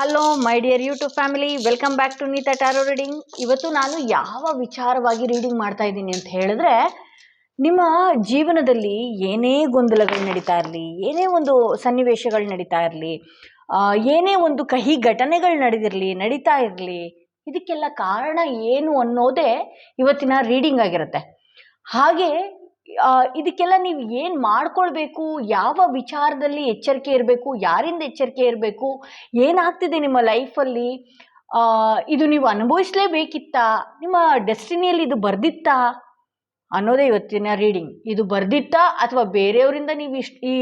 Hello my dear YouTube family welcome back to Neeta tarot reading ಇವತ್ತು ನಾನು ಯಾವ ವಿಚಾರವಾಗಿ ರೀಡಿಂಗ್ ಮಾಡ್ತಾ ಇದ್ದೀನಿ ಅಂತ ಹೇಳಿದ್ರೆ, ನಿಮ್ಮ ಜೀವನದಲ್ಲಿ ಏನೇ ಗೊಂದಲಗಳು ನಡೀತಾ ಇರಲಿ, ಏನೇ ಒಂದು ಸನ್ನಿವೇಶಗಳು ನಡೀತಾ ಇರಲಿ ಏನೇ ಒಂದು ಕಹಿ ಘಟನೆಗಳು ನಡೆದಿರಲಿ, ನಡೀತಾ ಇರಲಿ, ಇದಕ್ಕೆಲ್ಲ ಕಾರಣ ಏನು ಅನ್ನೋದೇ ಇವತ್ತಿನ ರೀಡಿಂಗ್ ಆಗಿರುತ್ತೆ. ಹಾಗೆ ಇದಕ್ಕೆಲ್ಲ ನೀವು ಏನು ಮಾಡ್ಕೊಳ್ಬೇಕು? ಯಾವ ವಿಚಾರದಲ್ಲಿ ಎಚ್ಚರಿಕೆ ಇರಬೇಕು? ಯಾರಿಂದ ಎಚ್ಚರಿಕೆ ಇರಬೇಕು? ಏನಾಗ್ತಿದೆ ನಿಮ್ಮ ಲೈಫಲ್ಲಿ? ಇದು ನೀವು ಅನುಭವಿಸ್ಲೇಬೇಕಿತ್ತಾ? ನಿಮ್ಮ ಡೆಸ್ಟಿನಿಯಲ್ಲಿ ಇದು ಬರ್ದಿತ್ತಾ? ಅನ್ನೋದೇ ಇವತ್ತಿನ ರೀಡಿಂಗ್. ಇದು ಬರ್ದಿತ್ತಾ ಅಥವಾ ಬೇರೆಯವರಿಂದ ನೀವು ಇಷ್ಟು ಈ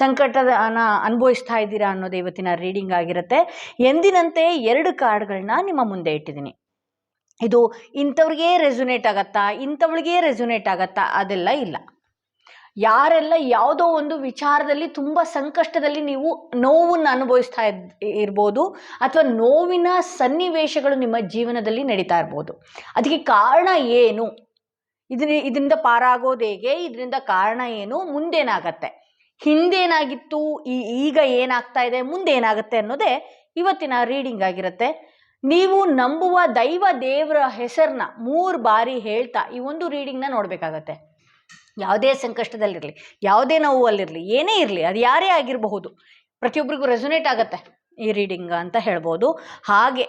ಸಂಕಟನ ಅನುಭವಿಸ್ತಾ ಇದ್ದೀರಾ ಅನ್ನೋದೇ ಇವತ್ತಿನ ರೀಡಿಂಗ್ ಆಗಿರುತ್ತೆ. ಎಂದಿನಂತೆ ಎರಡು ಕಾರ್ಡ್ಗಳನ್ನ ನಿಮ್ಮ ಮುಂದೆ ಇಟ್ಟಿದ್ದೀನಿ. ಇದು ಇಂಥವ್ರಿಗೆ ರೆಸುನೇಟ್ ಆಗತ್ತಾ? ಇಂಥವಳಿಗೆ ರೆಸುನೇಟ್ ಆಗತ್ತಾ? ಅದೆಲ್ಲ ಇಲ್ಲ. ಯಾರೆಲ್ಲ ಯಾವುದೋ ಒಂದು ವಿಚಾರದಲ್ಲಿ ತುಂಬ ಸಂಕಷ್ಟದಲ್ಲಿ ನೀವು ನೋವನ್ನು ಅನುಭವಿಸ್ತಾ ಇರ್ಬೋದು ಅಥವಾ ನೋವಿನ ಸನ್ನಿವೇಶಗಳು ನಿಮ್ಮ ಜೀವನದಲ್ಲಿ ನಡೀತಾ ಇರ್ಬೋದು. ಅದಕ್ಕೆ ಕಾರಣ ಏನು? ಇದನ್ನ, ಇದರಿಂದ ಪಾರಾಗೋದು ಹೇಗೆ? ಇದರಿಂದ ಕಾರಣ ಏನು? ಮುಂದೇನಾಗತ್ತೆ? ಹಿಂದೇನಾಗಿತ್ತು? ಈ, ಈಗ ಏನಾಗ್ತಾ ಇದೆ? ಮುಂದೆ ಏನಾಗುತ್ತೆ ಅನ್ನೋದೇ ಇವತ್ತಿನ ರೀಡಿಂಗ್ ಆಗಿರುತ್ತೆ. ನೀವು ನಂಬುವ ದೈವ ದೇವರ ಹೆಸರನ್ನ ಮೂರು ಬಾರಿ ಹೇಳ್ತಾ ಈ ಒಂದು ರೀಡಿಂಗ್ನ ನೋಡಬೇಕಾಗತ್ತೆ. ಯಾವುದೇ ಸಂಕಷ್ಟದಲ್ಲಿರಲಿ, ಯಾವುದೇ ನೋವಲ್ಲಿರಲಿ, ಏನೇ ಇರಲಿ, ಅದು ಯಾರೇ ಆಗಿರಬಹುದು ಪ್ರತಿಯೊಬ್ಬರಿಗೂ ರೆಸೊನೇಟ್ ಆಗುತ್ತೆ ಈ ರೀಡಿಂಗ್ ಅಂತ ಹೇಳ್ಬೋದು. ಹಾಗೆ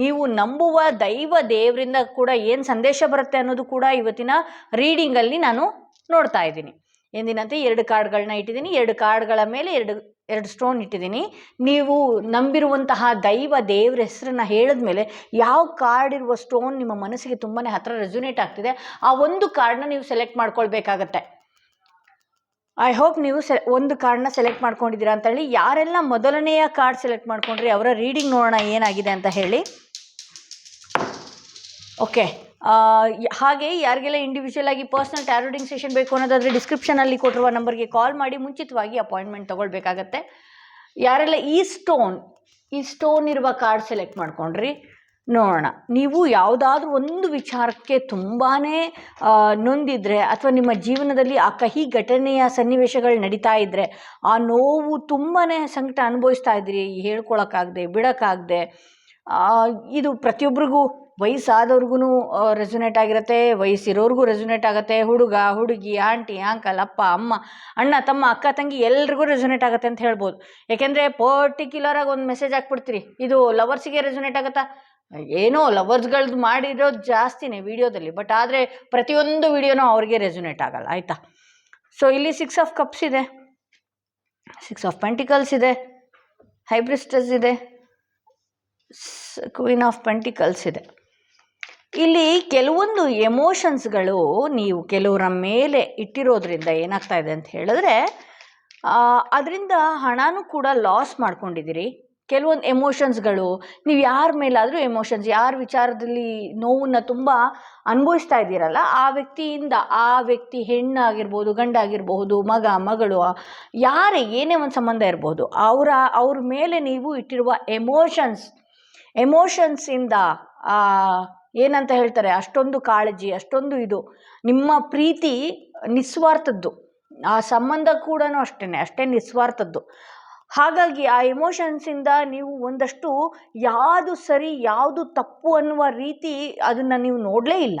ನೀವು ನಂಬುವ ದೈವ ದೇವರಿಂದ ಕೂಡ ಏನು ಸಂದೇಶ ಬರುತ್ತೆ ಅನ್ನೋದು ಕೂಡ ಇವತ್ತಿನ ರೀಡಿಂಗಲ್ಲಿ ನಾನು ನೋಡ್ತಾ ಇದ್ದೀನಿ. ಎಂದಿನಂತೆ ಎರಡು ಕಾರ್ಡ್ಗಳನ್ನ ಇಟ್ಟಿದ್ದೀನಿ. ಎರಡು ಕಾರ್ಡ್ಗಳ ಮೇಲೆ ಎರಡು ಎರಡು ಸ್ಟೋನ್ ಇಟ್ಟಿದ್ದೀನಿ. ನೀವು ನಂಬಿರುವಂತಹ ದೈವ ದೇವರ ಹೆಸರನ್ನ ಹೇಳಿದ್ಮೇಲೆ ಯಾವ ಕಾರ್ಡ್ ಇರುವ ಸ್ಟೋನ್ ನಿಮ್ಮ ಮನಸ್ಸಿಗೆ ತುಂಬಾ ಹತ್ರ ರೆಸ್ಯುನೇಟ್ ಆಗ್ತಿದೆ, ಆ ಒಂದು ಕಾರ್ಡ್ನ ನೀವು ಸೆಲೆಕ್ಟ್ ಮಾಡ್ಕೊಳ್ಬೇಕಾಗತ್ತೆ. ಐ ಹೋಪ್ ನೀವು ಸೆ ಒಂದು ಕಾರ್ಡ್ನ ಸೆಲೆಕ್ಟ್ ಮಾಡ್ಕೊಂಡಿದ್ದೀರಾ ಅಂತ ಹೇಳಿ, ಯಾರೆಲ್ಲ ಮೊದಲನೆಯ ಕಾರ್ಡ್ ಸೆಲೆಕ್ಟ್ ಮಾಡ್ಕೊಂಡ್ರಿ, ಅವರ ರೀಡಿಂಗ್ ನೋಡೋಣ ಏನಾಗಿದೆ ಅಂತ ಹೇಳಿ. ಓಕೆ ಹಾಗೆ ಯಾರಿಗೆಲ್ಲ ಇಂಡಿವಿಜುವಲ್ ಆಗಿ ಪರ್ಸ್ನಲ್ ಟ್ಯಾರೋಡಿಂಗ್ ಸೆಷನ್ ಬೇಕು ಅನ್ನೋದಾದರೆ ಡಿಸ್ಕ್ರಿಪ್ಷನಲ್ಲಿ ಕೊಟ್ಟಿರುವ ನಂಬರ್ಗೆ ಕಾಲ್ ಮಾಡಿ ಮುಂಚಿತವಾಗಿ ಅಪಾಯಿಂಟ್ಮೆಂಟ್ ತೊಗೊಳ್ಬೇಕಾಗತ್ತೆ. ಯಾರೆಲ್ಲ ಈ ಸ್ಟೋನ್ ಈ ಸ್ಟೋನ್ ಇರುವ ಕಾರ್ಡ್ ಸೆಲೆಕ್ಟ್ ಮಾಡ್ಕೊಂಡ್ರಿ, ನೋಡೋಣ. ನೀವು ಯಾವುದಾದ್ರೂ ಒಂದು ವಿಚಾರಕ್ಕೆ ತುಂಬಾ ನೊಂದಿದ್ರೆ ಅಥವಾ ನಿಮ್ಮ ಜೀವನದಲ್ಲಿ ಆ ಕಹಿ ಘಟನೆಯ ಸನ್ನಿವೇಶಗಳು ನಡೀತಾ ಇದ್ದರೆ ಆ ನೋವು ತುಂಬಾ ಸಂಕಟ ಅನುಭವಿಸ್ತಾ ಇದ್ದೀರಿ ಹೇಳ್ಕೊಳಕ್ಕಾಗದೆ, ಬಿಡೋಕ್ಕಾಗದೆ ಇದು ಪ್ರತಿಯೊಬ್ಬರಿಗೂ ವಯಸ್ಸಾದವ್ರಿಗೂ ರೆಸುನೇಟ್ ಆಗಿರುತ್ತೆ, ವಯಸ್ಸಿರೋರ್ಗೂ ರೆಸುನೇಟ್ ಆಗುತ್ತೆ. ಹುಡುಗ, ಹುಡುಗಿ, ಆಂಟಿ, ಅಂಕಲ್, ಅಪ್ಪ, ಅಮ್ಮ, ಅಣ್ಣ, ತಮ್ಮ, ಅಕ್ಕ, ತಂಗಿ ಎಲ್ರಿಗೂ ರೆಸುನೇಟ್ ಆಗುತ್ತೆ ಅಂತ ಹೇಳ್ಬೋದು. ಯಾಕೆಂದರೆ ಪರ್ಟಿಕ್ಯುಲರಾಗಿ ಒಂದು ಮೆಸೇಜ್ ಹಾಕ್ಬಿಡ್ತೀರಿ. ಇದು ಲವರ್ಸಿಗೆ ರೆಸುನೇಟ್ ಆಗುತ್ತಾ? ಏನೋ ಲವರ್ಸ್ಗಳ್ದು ಮಾಡಿರೋದು ಜಾಸ್ತಿನೇ ವಿಡಿಯೋದಲ್ಲಿ ಬಟ್ ಆದರೆ ಪ್ರತಿಯೊಂದು ವಿಡಿಯೋನೂ ಅವ್ರಿಗೆ ರೆಸುನೇಟ್ ಆಗಲ್ಲ, ಆಯಿತಾ? ಸೊ ಇಲ್ಲಿ ಸಿಕ್ಸ್ ಆಫ್ ಕಪ್ಸ್ ಇದೆ. ಸಿಕ್ಸ್ ಆಫ್ ಪೆಂಟಿಕಲ್ಸ್ ಇದೆ. ಹೈಬ್ರಿಸ್ಟಸ್ ಇದೆ. ಕ್ವೀನ್ ಆಫ್ ಪೆಂಟಿಕಲ್ಸ್ ಇದೆ. ಇಲ್ಲಿ ಕೆಲವೊಂದು ಎಮೋಷನ್ಸ್ಗಳು ನೀವು ಕೆಲವರ ಮೇಲೆ ಇಟ್ಟಿರೋದ್ರಿಂದ ಏನಾಗ್ತಾ ಇದೆ ಅಂತ ಹೇಳಿದ್ರೆ ಅದರಿಂದ ಹಣನೂ ಕೂಡ ಲಾಸ್ ಮಾಡ್ಕೊಂಡಿದ್ದೀರಿ. ಕೆಲವೊಂದು ಎಮೋಷನ್ಸ್ಗಳು ನೀವು ಯಾರ ಮೇಲಾದರೂ ಎಮೋಷನ್ಸ್ ಯಾರ ವಿಚಾರದಲ್ಲಿ ನೋವನ್ನು ತುಂಬ ಅನುಭವಿಸ್ತಾ ಇದ್ದೀರಲ್ಲ, ಆ ವ್ಯಕ್ತಿಯಿಂದ ಆ ವ್ಯಕ್ತಿ ಹೆಣ್ಣಾಗಿರ್ಬೋದು, ಗಂಡಾಗಿರ್ಬಹುದು, ಮಗ, ಮಗಳು, ಯಾರೇ, ಏನೇ ಒಂದು ಸಂಬಂಧ ಇರ್ಬೋದು, ಅವರ, ಅವ್ರ ಮೇಲೆ ನೀವು ಇಟ್ಟಿರುವ ಎಮೋಷನ್ಸ್ ಎಮೋಷನ್ಸಿಂದ ಏನಂತ ಹೇಳ್ತಾರೆ? ಅಷ್ಟೊಂದು ಕಾಳಜಿ, ಅಷ್ಟೊಂದು ಇದು. ನಿಮ್ಮ ಪ್ರೀತಿ ನಿಸ್ವಾರ್ಥದ್ದು. ಆ ಸಂಬಂಧ ಕೂಡ ಅಷ್ಟೇ ಅಷ್ಟೇ ನಿಸ್ವಾರ್ಥದ್ದು. ಹಾಗಾಗಿ ಆ ಎಮೋಷನ್ಸಿಂದ ನೀವು ಒಂದಷ್ಟು ಯಾವುದು ಸರಿ, ಯಾವುದು ತಪ್ಪು ಅನ್ನುವ ರೀತಿ ಅದನ್ನು ನೀವು ನೋಡಲೇ ಇಲ್ಲ.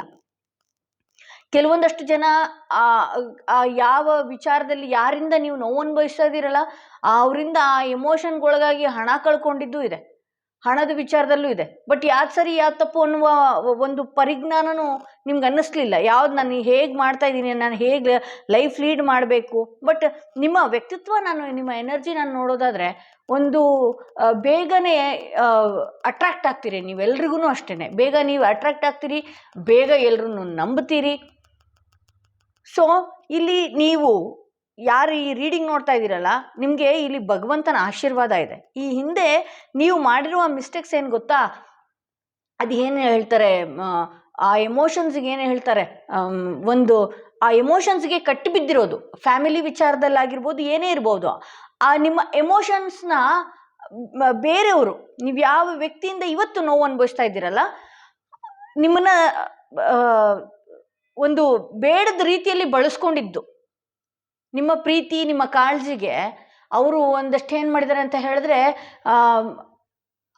ಕೆಲವೊಂದಷ್ಟು ಜನ ಆ ಯಾವ ವಿಚಾರದಲ್ಲಿ ಯಾರಿಂದ ನೀವು ನೋವು ಅನುಭವಿಸ್ತಾ ಇದ್ದೀರಲ್ಲ ಅವರಿಂದ ಆ ಎಮೋಷನ್ಗೊಳಗಾಗಿ ಹಣ ಕಳ್ಕೊಂಡಿದ್ದೂ ಇದೆ. ಹಣದ ವಿಚಾರದಲ್ಲೂ ಇದೆ. ಬಟ್ ಯಾವ್ದು ಸರಿ ಯಾವ್ದು ತಪ್ಪು ಅನ್ನುವ ಒಂದು ಪರಿಜ್ಞಾನನೂ ನಿಮ್ಗೆ ಅನ್ನಿಸ್ಲಿಲ್ಲ. ಯಾವ್ದು ನಾನು ಹೇಗೆ ಮಾಡ್ತಾ ಇದ್ದೀನಿ, ನಾನು ಹೇಗೆ ಲೈಫ್ ಲೀಡ್ ಮಾಡಬೇಕು? ಬಟ್ ನಿಮ್ಮ ವ್ಯಕ್ತಿತ್ವ ನಾನು, ನಿಮ್ಮ ಎನರ್ಜಿ ನಾನು ನೋಡೋದಾದರೆ ಒಂದು ಬೇಗನೆ ಅಟ್ರಾಕ್ಟ್ ಆಗ್ತೀರಿ ನೀವೆಲ್ರಿಗೂ ಅಷ್ಟೇ ಬೇಗ ನೀವು ಅಟ್ರಾಕ್ಟ್ ಆಗ್ತೀರಿ, ಬೇಗ ಎಲ್ರೂ ನಂಬ್ತೀರಿ ಸೊ ಇಲ್ಲಿ ನೀವು ಯಾರು ಈ ರೀಡಿಂಗ್ ನೋಡ್ತಾ ಇದ್ದೀರಲ್ಲ ನಿಮಗೆ ಇಲ್ಲಿ ಭಗವಂತನ ಆಶೀರ್ವಾದ ಇದೆ. ಈ ಹಿಂದೆ ನೀವು ಮಾಡಿರುವ ಮಿಸ್ಟೇಕ್ಸ್ ಏನು ಗೊತ್ತಾ? ಅದು ಏನು ಹೇಳ್ತಾರೆ? ಆ ಎಮೋಷನ್ಸ್ಗೆ ಏನು ಹೇಳ್ತಾರೆ? ಒಂದು, ಆ ಎಮೋಷನ್ಸ್ಗೆ ಕಟ್ಟಿ ಬಿದ್ದಿರೋದು. ಫ್ಯಾಮಿಲಿ ವಿಚಾರದಲ್ಲಾಗಿರ್ಬೋದು, ಏನೇ ಇರ್ಬೋದು. ಆ ನಿಮ್ಮ ಎಮೋಷನ್ಸ್ನ ಬೇರೆಯವರು, ನೀವು ಯಾವ ವ್ಯಕ್ತಿಯಿಂದ ಇವತ್ತು ನೋವು ಅನುಭವಿಸ್ತಾ ಇದ್ದೀರಲ್ಲ, ನಿಮ್ಮನ್ನ ಒಂದು ಬೇಡದ ರೀತಿಯಲ್ಲಿ ಬಳಸ್ಕೊಂಡಿದ್ದು. ನಿಮ್ಮ ಪ್ರೀತಿ, ನಿಮ್ಮ ಕಾಳಜಿಗೆ ಅವರು ಒಂದಷ್ಟು ಏನು ಮಾಡಿದ್ದಾರೆ ಅಂತ ಹೇಳಿದ್ರೆ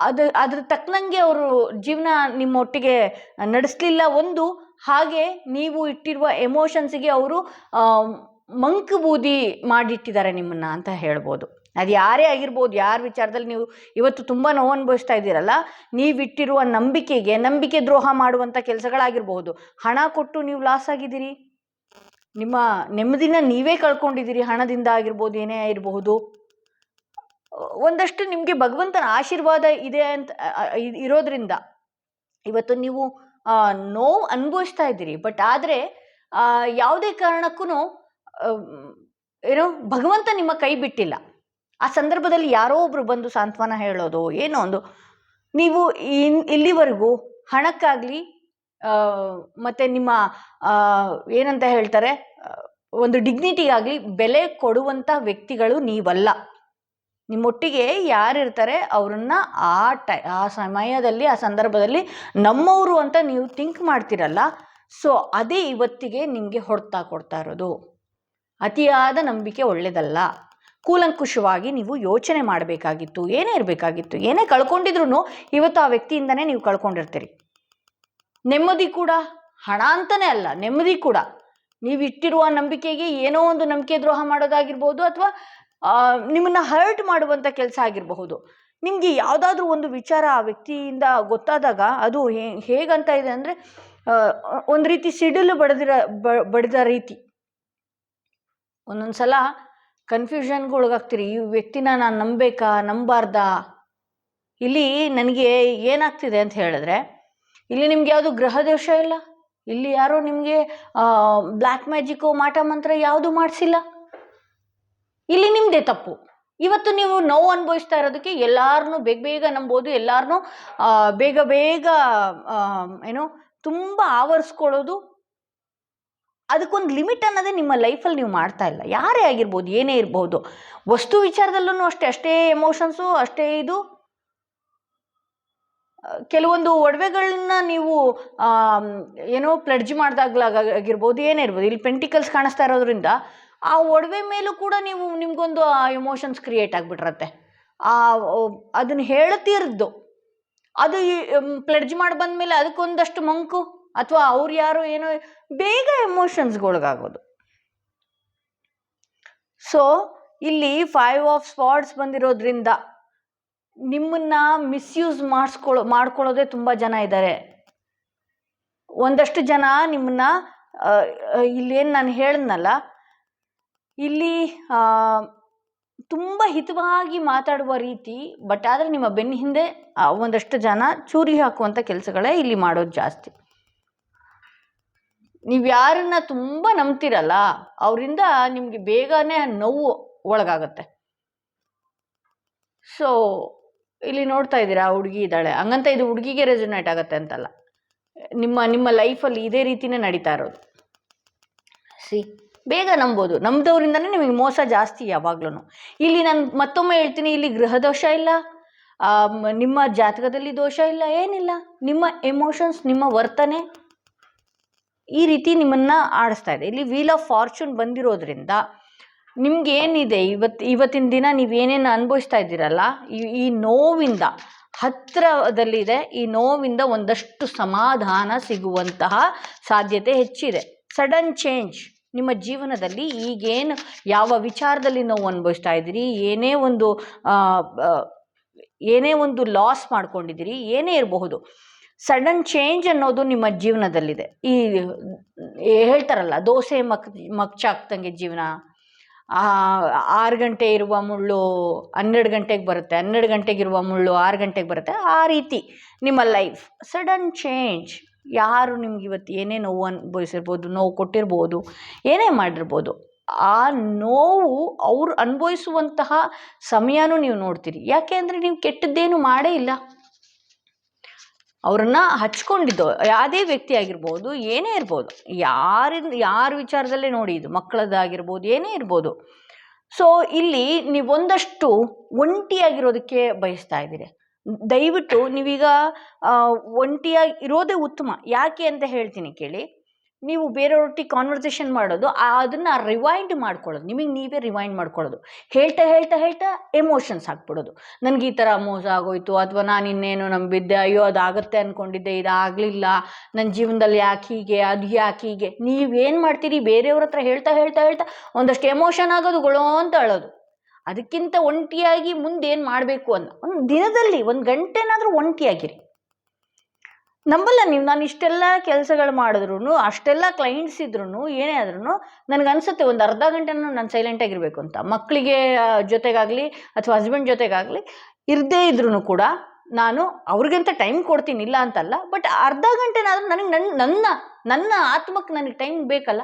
ಅದು, ಅದ್ರ ತಕ್ಕನಂಗೆ ಅವರು ಜೀವನ ನಿಮ್ಮೊಟ್ಟಿಗೆ ನಡೆಸಲಿಲ್ಲ ಒಂದು. ಹಾಗೆ ನೀವು ಇಟ್ಟಿರುವ ಎಮೋಷನ್ಸಿಗೆ ಅವರು ಮಂಕು ಬೂದಿ ಮಾಡಿಟ್ಟಿದ್ದಾರೆ ನಿಮ್ಮನ್ನು ಅಂತ ಹೇಳ್ಬೋದು. ಅದು ಯಾರೇ ಆಗಿರ್ಬೋದು, ಯಾರ ವಿಚಾರದಲ್ಲಿ ನೀವು ಇವತ್ತು ತುಂಬ ನೋವು ಅನುಭವಿಸ್ತಾ ಇದ್ದೀರಲ್ಲ, ನೀವಿಟ್ಟಿರುವ ನಂಬಿಕೆಗೆ, ನಂಬಿಕೆ ದ್ರೋಹ ಮಾಡುವಂಥ ಕೆಲಸಗಳಾಗಿರ್ಬೋದು, ಹಣ ಕೊಟ್ಟು ನೀವು ಲಾಸ್ ಆಗಿದ್ದೀರಿ? ನಿಮ್ಮ ನೆಮ್ಮದಿನ ನೀವೇ ಕಳ್ಕೊಂಡಿದ್ದೀರಿ, ಹಣದಿಂದ ಆಗಿರ್ಬೋದು, ಏನೇ ಆಗಿರಬಹುದು. ಒಂದಷ್ಟು ನಿಮಗೆ ಭಗವಂತನ ಆಶೀರ್ವಾದ ಇದೆ ಅಂತ ಇರೋದ್ರಿಂದ. ಇವತ್ತು ನೀವು ನೋವು ಅನುಭವಿಸ್ತಾ ಇದ್ದೀರಿ, ಬಟ್ ಆದರೆ ಯಾವುದೇ ಕಾರಣಕ್ಕೂ ಏನೋ, ಭಗವಂತ ನಿಮ್ಮ ಕೈ ಬಿಟ್ಟಿಲ್ಲ. ಆ ಸಂದರ್ಭದಲ್ಲಿ ಯಾರೋ ಒಬ್ರು ಬಂದು ಸಾಂತ್ವನ ಹೇಳೋದು, ಏನೋ ಒಂದು, ನೀವು ಇಲ್ಲಿವರೆಗೂ ಹಣಕ್ಕಾಗಲಿ ಮತ್ತು ನಿಮ್ಮ ಏನಂತ ಹೇಳ್ತಾರೆ ಒಂದು ಡಿಗ್ನಿಟಿಗಾಗಲಿ ಬೆಲೆ ಕೊಡುವಂಥ ವ್ಯಕ್ತಿಗಳು ನೀವಲ್ಲ. ನಿಮ್ಮೊಟ್ಟಿಗೆ ಯಾರಿರ್ತಾರೆ ಅವರನ್ನು ಆ ಟೈ, ಆ ಸಮಯದಲ್ಲಿ, ಆ ಸಂದರ್ಭದಲ್ಲಿ ನಮ್ಮವರು ಅಂತ ನೀವು ಥಿಂಕ್ ಮಾಡ್ತಿರಲ್ಲ. ಸೊ ಅದೇ ಇವತ್ತಿಗೆ ನಿಮಗೆ ಹೊಡ್ತಾ ಕೊಡ್ತಾ ಇರೋದು. ಅತಿಯಾದ ನಂಬಿಕೆ ಒಳ್ಳೆಯದಲ್ಲ ಕೂಲಂಕುಷವಾಗಿ ನೀವು ಯೋಚನೆ ಮಾಡಬೇಕಾಗಿತ್ತು, ಏನೇ ಇರಬೇಕಾಗಿತ್ತು, ಏನೇ ಕಳ್ಕೊಂಡಿದ್ರು ಇವತ್ತು ಆ ವ್ಯಕ್ತಿಯಿಂದನೇ ನೀವು ಕಳ್ಕೊಂಡಿರ್ತೀರಿ. ನೆಮ್ಮದಿ ಕೂಡ, ಹಣ ಅಂತಲೇ ಅಲ್ಲ, ನೆಮ್ಮದಿ ಕೂಡ. ನೀವು ಇಟ್ಟಿರುವ ನಂಬಿಕೆಗೆ ಏನೋ ಒಂದು ನಂಬಿಕೆ ದ್ರೋಹ ಮಾಡೋದಾಗಿರ್ಬೋದು ಅಥವಾ ನಿಮ್ಮನ್ನ ಹರ್ಟ್ ಮಾಡುವಂಥ ಕೆಲಸ ಆಗಿರಬಹುದು. ನಿಮಗೆ ಯಾವುದಾದ್ರೂ ಒಂದು ವಿಚಾರ ಆ ವ್ಯಕ್ತಿಯಿಂದ ಗೊತ್ತಾದಾಗ ಅದು ಹೇಗಂತ ಇದೆ ಅಂದರೆ ಒಂದು ರೀತಿ ಸಿಡಿಲು ಬಡದಿರ ಬಡಿದ ರೀತಿ. ಒಂದೊಂದು ಸಲ ಕನ್ಫ್ಯೂಷನ್ಗೆ ಒಳಗಾಗ್ತೀರಿ ಈ ವ್ಯಕ್ತಿನ ನಾನು ನಂಬೇಕಾ ನಂಬಾರ್ದಾ? ಇಲ್ಲಿ ನನಗೆ ಏನಾಗ್ತಿದೆ ಅಂತ ಹೇಳಿದ್ರೆ ಇಲ್ಲಿ ನಿಮ್ಗೆ ಯಾವುದು ಗ್ರಹದೋಷ ಇಲ್ಲ? ಇಲ್ಲಿ ಯಾರೂ ನಿಮಗೆ ಬ್ಲ್ಯಾಕ್ ಮ್ಯಾಜಿಕ್ಕು ಮಾಟ ಮಂತ್ರ ಯಾವುದು ಮಾಡಿಸಿಲ್ಲ? ಇಲ್ಲಿ ನಿಮ್ಮದೇ ತಪ್ಪು. ಇವತ್ತು ನೀವು ನೋವು ಅನುಭವಿಸ್ತಾ ಇರೋದಕ್ಕೆ ಎಲ್ಲಾರನು ಬೇಗ ಬೇಗ ನಂಬೋದು ಎಲ್ಲಾರನ್ನೂ ಬೇಗ ಬೇಗ ಏನು, ತುಂಬ ಆವರಿಸ್ಕೊಳ್ಳೋದು. ಅದಕ್ಕೊಂದು ಲಿಮಿಟ್ ಅನ್ನೋದೇ ನಿಮ್ಮ ಲೈಫಲ್ಲಿ ನೀವು ಮಾಡ್ತಾ ಇಲ್ಲ. ಯಾರೇ ಆಗಿರ್ಬೋದು, ಏನೇ ಇರ್ಬೋದು. ವಸ್ತು ವಿಚಾರದಲ್ಲೂ ಅಷ್ಟೇ ಅಷ್ಟೇ ಎಮೋಷನ್ಸು ಅಷ್ಟೇ ಇದು. ಕೆಲವೊಂದು ಒಡವೆಗಳನ್ನ ನೀವು ಏನೋ ಪ್ಲಡ್ಜ್ ಮಾಡಿದಾಗ್ಲಾಗಿರ್ಬೋದು ಏನೇ ಇರ್ಬೋದು, ಇಲ್ಲಿ ಪೆಂಟಿಕಲ್ಸ್ ಕಾಣಿಸ್ತಾ ಇರೋದ್ರಿಂದ, ಆ ಒಡವೆ ಮೇಲೂ ಕೂಡ ನೀವು ನಿಮಗೊಂದು, ಆ ಎಮೋಷನ್ಸ್ ಕ್ರಿಯೇಟ್ ಆಗಿಬಿಟ್ರತ್ತೆ. ಆ ಅದನ್ನು ಹೇಳ್ತಿರ್ದು. ಅದು ಪ್ಲಡ್ಜ್ ಮಾಡಿ ಬಂದಮೇಲೆ ಅದಕ್ಕೊಂದಷ್ಟು ಮಂಕು, ಅಥವಾ ಅವ್ರು ಯಾರು ಏನೋ, ಬೇಗ ಎಮೋಷನ್ಸ್ಗೊಳಗಾಗೋದು ಸೊ ಇಲ್ಲಿ ಫೈವ್ ಆಫ್ ಸ್ಪಾಟ್ಸ್ ಬಂದಿರೋದ್ರಿಂದ ನಿಮ್ಮನ್ನ ಮಿಸ್ಯೂಸ್ ಮಾಡಿಸ್ಕೊಳ್ಳೋ ಮಾಡ್ಕೊಳ್ಳೋದೇ ತುಂಬ ಜನ ಇದ್ದಾರೆ ಒಂದಷ್ಟು ಜನ ನಿಮ್ಮನ್ನ ಇಲ್ಲೇನು ನಾನು ಹೇಳಿದ್ನಲ್ಲ, ಇಲ್ಲಿ ತುಂಬ ಹಿತವಾಗಿ ಮಾತಾಡುವ ರೀತಿ, ಬಟ್ ಆದರೆ ನಿಮ್ಮ ಬೆನ್ನ ಹಿಂದೆ ಒಂದಷ್ಟು ಜನ ಚೂರಿ ಹಾಕುವಂಥ ಕೆಲಸಗಳೇ ಇಲ್ಲಿ ಮಾಡೋದು ಜಾಸ್ತಿ. ನೀವು ಯಾರನ್ನ ತುಂಬ ನಂಬ್ತಿರಲ್ಲ, ಅವರಿಂದ ನಿಮಗೆ ಬೇಗನೆ ನೋವು ಒಳಗಾಗತ್ತೆ. ಸೊ ಇಲ್ಲಿ ನೋಡ್ತಾ ಇದ್ದೀರಾ, ಆ ಹುಡುಗಿ ಇದ್ದಾಳೆ. ಹಂಗಂತ ಇದು ಹುಡುಗಿಗೆ ರೆಸೊನೇಟ್ ಆಗುತ್ತೆ ಅಂತಲ್ಲ. ನಿಮ್ಮ ನಿಮ್ಮ ಲೈಫಲ್ಲಿ ಇದೇ ರೀತಿನೇ ನಡೀತಾ ಇರೋದು. ಸಿ, ಬೇಗ ನಂಬೋದು. ನಂಬಿದವರಿಂದನೇ ನಿಮಗೆ ಮೋಸ ಜಾಸ್ತಿ ಯಾವಾಗ್ಲೂ ಇಲ್ಲಿ ನಾನು ಮತ್ತೊಮ್ಮೆ ಹೇಳ್ತೀನಿ, ಇಲ್ಲಿ ಗೃಹ ದೋಷ ಇಲ್ಲ. ನಿಮ್ಮ ಜಾತಕದಲ್ಲಿ ದೋಷ ಇಲ್ಲ, ಏನಿಲ್ಲ. ನಿಮ್ಮ ಎಮೋಷನ್ಸ್ ನಿಮ್ಮ ವರ್ತನೆ ಈ ರೀತಿ ನಿಮ್ಮನ್ನು ಆಡಿಸ್ತಾ ಇದೆ. ಇಲ್ಲಿ ವೀಲ್ ಆಫ್ ಫಾರ್ಚೂನ್ ಬಂದಿರೋದ್ರಿಂದ ನಿಮ್ಗೆ ಏನಿದೆ ಇವತ್ತು ಇವತ್ತಿನ ದಿನ ನೀವೇನೇನು ಅನುಭವಿಸ್ತಾ ಇದ್ದೀರಲ್ಲ, ಈ ನೋವಿಂದ ಹತ್ತಿರದಲ್ಲಿದೆ ಈ ನೋವಿಂದ ಒಂದಷ್ಟು ಸಮಾಧಾನ ಸಿಗುವಂತಹ ಸಾಧ್ಯತೆ ಹೆಚ್ಚಿದೆ. ಸಡನ್ ಚೇಂಜ್, ನಿಮ್ಮ ಜೀವನದಲ್ಲಿ ಈಗೇನು ಯಾವ ವಿಚಾರದಲ್ಲಿ ನೋವು ಅನುಭವಿಸ್ತಾ ಇದ್ದೀರಿ, ಏನೇ ಒಂದು ಏನೇ ಒಂದು ಲಾಸ್ ಮಾಡ್ಕೊಂಡಿದ್ದೀರಿ, ಏನೇ ಇರಬಹುದು, ಸಡನ್ ಚೇಂಜ್ ಅನ್ನೋದು ನಿಮ್ಮ ಜೀವನದಲ್ಲಿದೆ. ಈ, ಹೇಳ್ತಾರಲ್ಲ, ದೋಸೆ ಮಕ್ ಮಗ್ಚಾಕ್ದಂಗೆ ಜೀವನ ಆರು ಗಂಟೆ ಇರುವ ಮುಳ್ಳು ಹನ್ನೆರಡು ಗಂಟೆಗೆ ಬರುತ್ತೆ. ಹನ್ನೆರಡು ಗಂಟೆಗೆ ಇರುವ ಮುಳ್ಳು ಆರು ಗಂಟೆಗೆ ಬರುತ್ತೆ. ಆ ರೀತಿ ನಿಮ್ಮ ಲೈಫ್ ಸಡನ್ ಚೇಂಜ್ ಯಾರು ನಿಮ್ಗೆ ಇವತ್ತು ಏನೇ ನೋವು ಅನುಭವಿಸಿರ್ಬೋದು, ನೋವು ಕೊಟ್ಟಿರ್ಬೋದು, ಏನೇ ಮಾಡಿರ್ಬೋದು, ಆ ನೋವು ಅವ್ರು ಅನುಭವಿಸುವಂತಹ ಸಮಯನೂ ನೀವು ನೋಡ್ತೀರಿ. ಯಾಕೆ ಅಂದರೆ ನೀವು ಕೆಟ್ಟದ್ದೇನು ಮಾಡೇ ಇಲ್ಲ. ಅವ್ರನ್ನ ಹಚ್ಕೊಂಡಿದ್ದು, ಯಾವುದೇ ವ್ಯಕ್ತಿ ಆಗಿರ್ಬೋದು, ಏನೇ ಇರ್ಬೋದು, ಯಾರಿಂದ, ಯಾರ ವಿಚಾರದಲ್ಲೇ ನೋಡಿ ಇದು, ಮಕ್ಕಳದ್ದಾಗಿರ್ಬೋದು, ಏನೇ ಇರ್ಬೋದು. ಸೊ ಇಲ್ಲಿ ನೀವೊಂದಷ್ಟು ಒಂಟಿಯಾಗಿರೋದಕ್ಕೆ ಬಯಸ್ತಾ ಇದ್ದೀರಿ. ದಯವಿಟ್ಟು ನೀವೀಗ ಒಂಟಿಯಾಗಿ ಇರೋದೇ ಉತ್ತಮ. ಯಾಕೆ ಅಂತ ಹೇಳ್ತೀನಿ ಕೇಳಿ. ನೀವು ಬೇರೆಯವ್ರೊಟ್ಟಿಗೆ ಕಾನ್ವರ್ಸೇಷನ್ ಮಾಡೋದು ಅದನ್ನ ರಿವೈಂಡ್ ಮಾಡ್ಕೊಳ್ಳೋದು. ನಿಮಗೆ ನೀವೇ ರಿವೈಂಡ್ ಮಾಡ್ಕೊಳ್ಳೋದು. ಹೇಳ್ತಾ ಹೇಳ್ತಾ ಹೇಳ್ತಾ ಎಮೋಷನ್ಸ್ ಹಾಕ್ಬಿಡೋದು ನನಗೆ ಈ ಥರ ಮೋಸ ಆಗೋಯ್ತು, ಅಥವಾ ನಾನು ಇನ್ನೇನು ನಂಬಿದ್ದೆ, ಅಯ್ಯೋ ಅದಾಗತ್ತೆ ಅಂದ್ಕೊಂಡಿದ್ದೆ ಇದಾಗಲಿಲ್ಲ. ನನ್ನ ಜೀವನದಲ್ಲಿ ಯಾಕೆ ಹೀಗೆ, ಅದು ಯಾಕೆ ಹೀಗೆ. ನೀವೇನು ಮಾಡ್ತೀರಿ? ಬೇರೆಯವ್ರ ಹತ್ರ ಹೇಳ್ತಾ ಹೇಳ್ತಾ ಹೇಳ್ತಾ ಒಂದಷ್ಟು ಎಮೋಷನ್ ಆಗೋದು ಗೊಳೋ ಅಂತ ಅಳೋದು. ಅದಕ್ಕಿಂತ ಒಂಟಿಯಾಗಿ ಮುಂದೆ ಏನು ಮಾಡಬೇಕು ಅನ್ನೋ ಒಂದು ದಿನದಲ್ಲಿ, ಒಂದು ಗಂಟೆನಾದರೂ ಒಂಟಿಯಾಗಿರಿ. ನಂಬಲ್ಲ ನೀವು. ನಾನು ಇಷ್ಟೆಲ್ಲ ಕೆಲಸಗಳು ಮಾಡಿದ್ರು ಅಷ್ಟೆಲ್ಲ ಕ್ಲೈಂಟ್ಸ್ ಇದ್ರು ಏನೇ ಆದ್ರೂ ನನಗನ್ಸುತ್ತೆ ಒಂದು ಅರ್ಧ ಗಂಟೆನೂ ನಾನು ಸೈಲೆಂಟಾಗಿರಬೇಕು ಅಂತ. ಮಕ್ಕಳಿಗೆ ಜೊತೆಗಾಗಲಿ ಅಥವಾ ಹಸ್ಬೆಂಡ್ ಜೊತೆಗಾಗಲಿ ಇರದೇ ಇದ್ರೂ ಕೂಡ ನಾನು ಅವ್ರಿಗಂತ ಟೈಮ್ ಕೊಡ್ತೀನಿ ಇಲ್ಲ ಅಂತಲ್ಲ ಬಟ್ ಅರ್ಧ ಗಂಟೆನಾದ್ರೂ ನನಗೆ ನನ್ನ ನನ್ನ ನನ್ನ ಆತ್ಮಕ್ಕೆ ನನಗೆ ಟೈಮ್ ಬೇಕಲ್ಲ.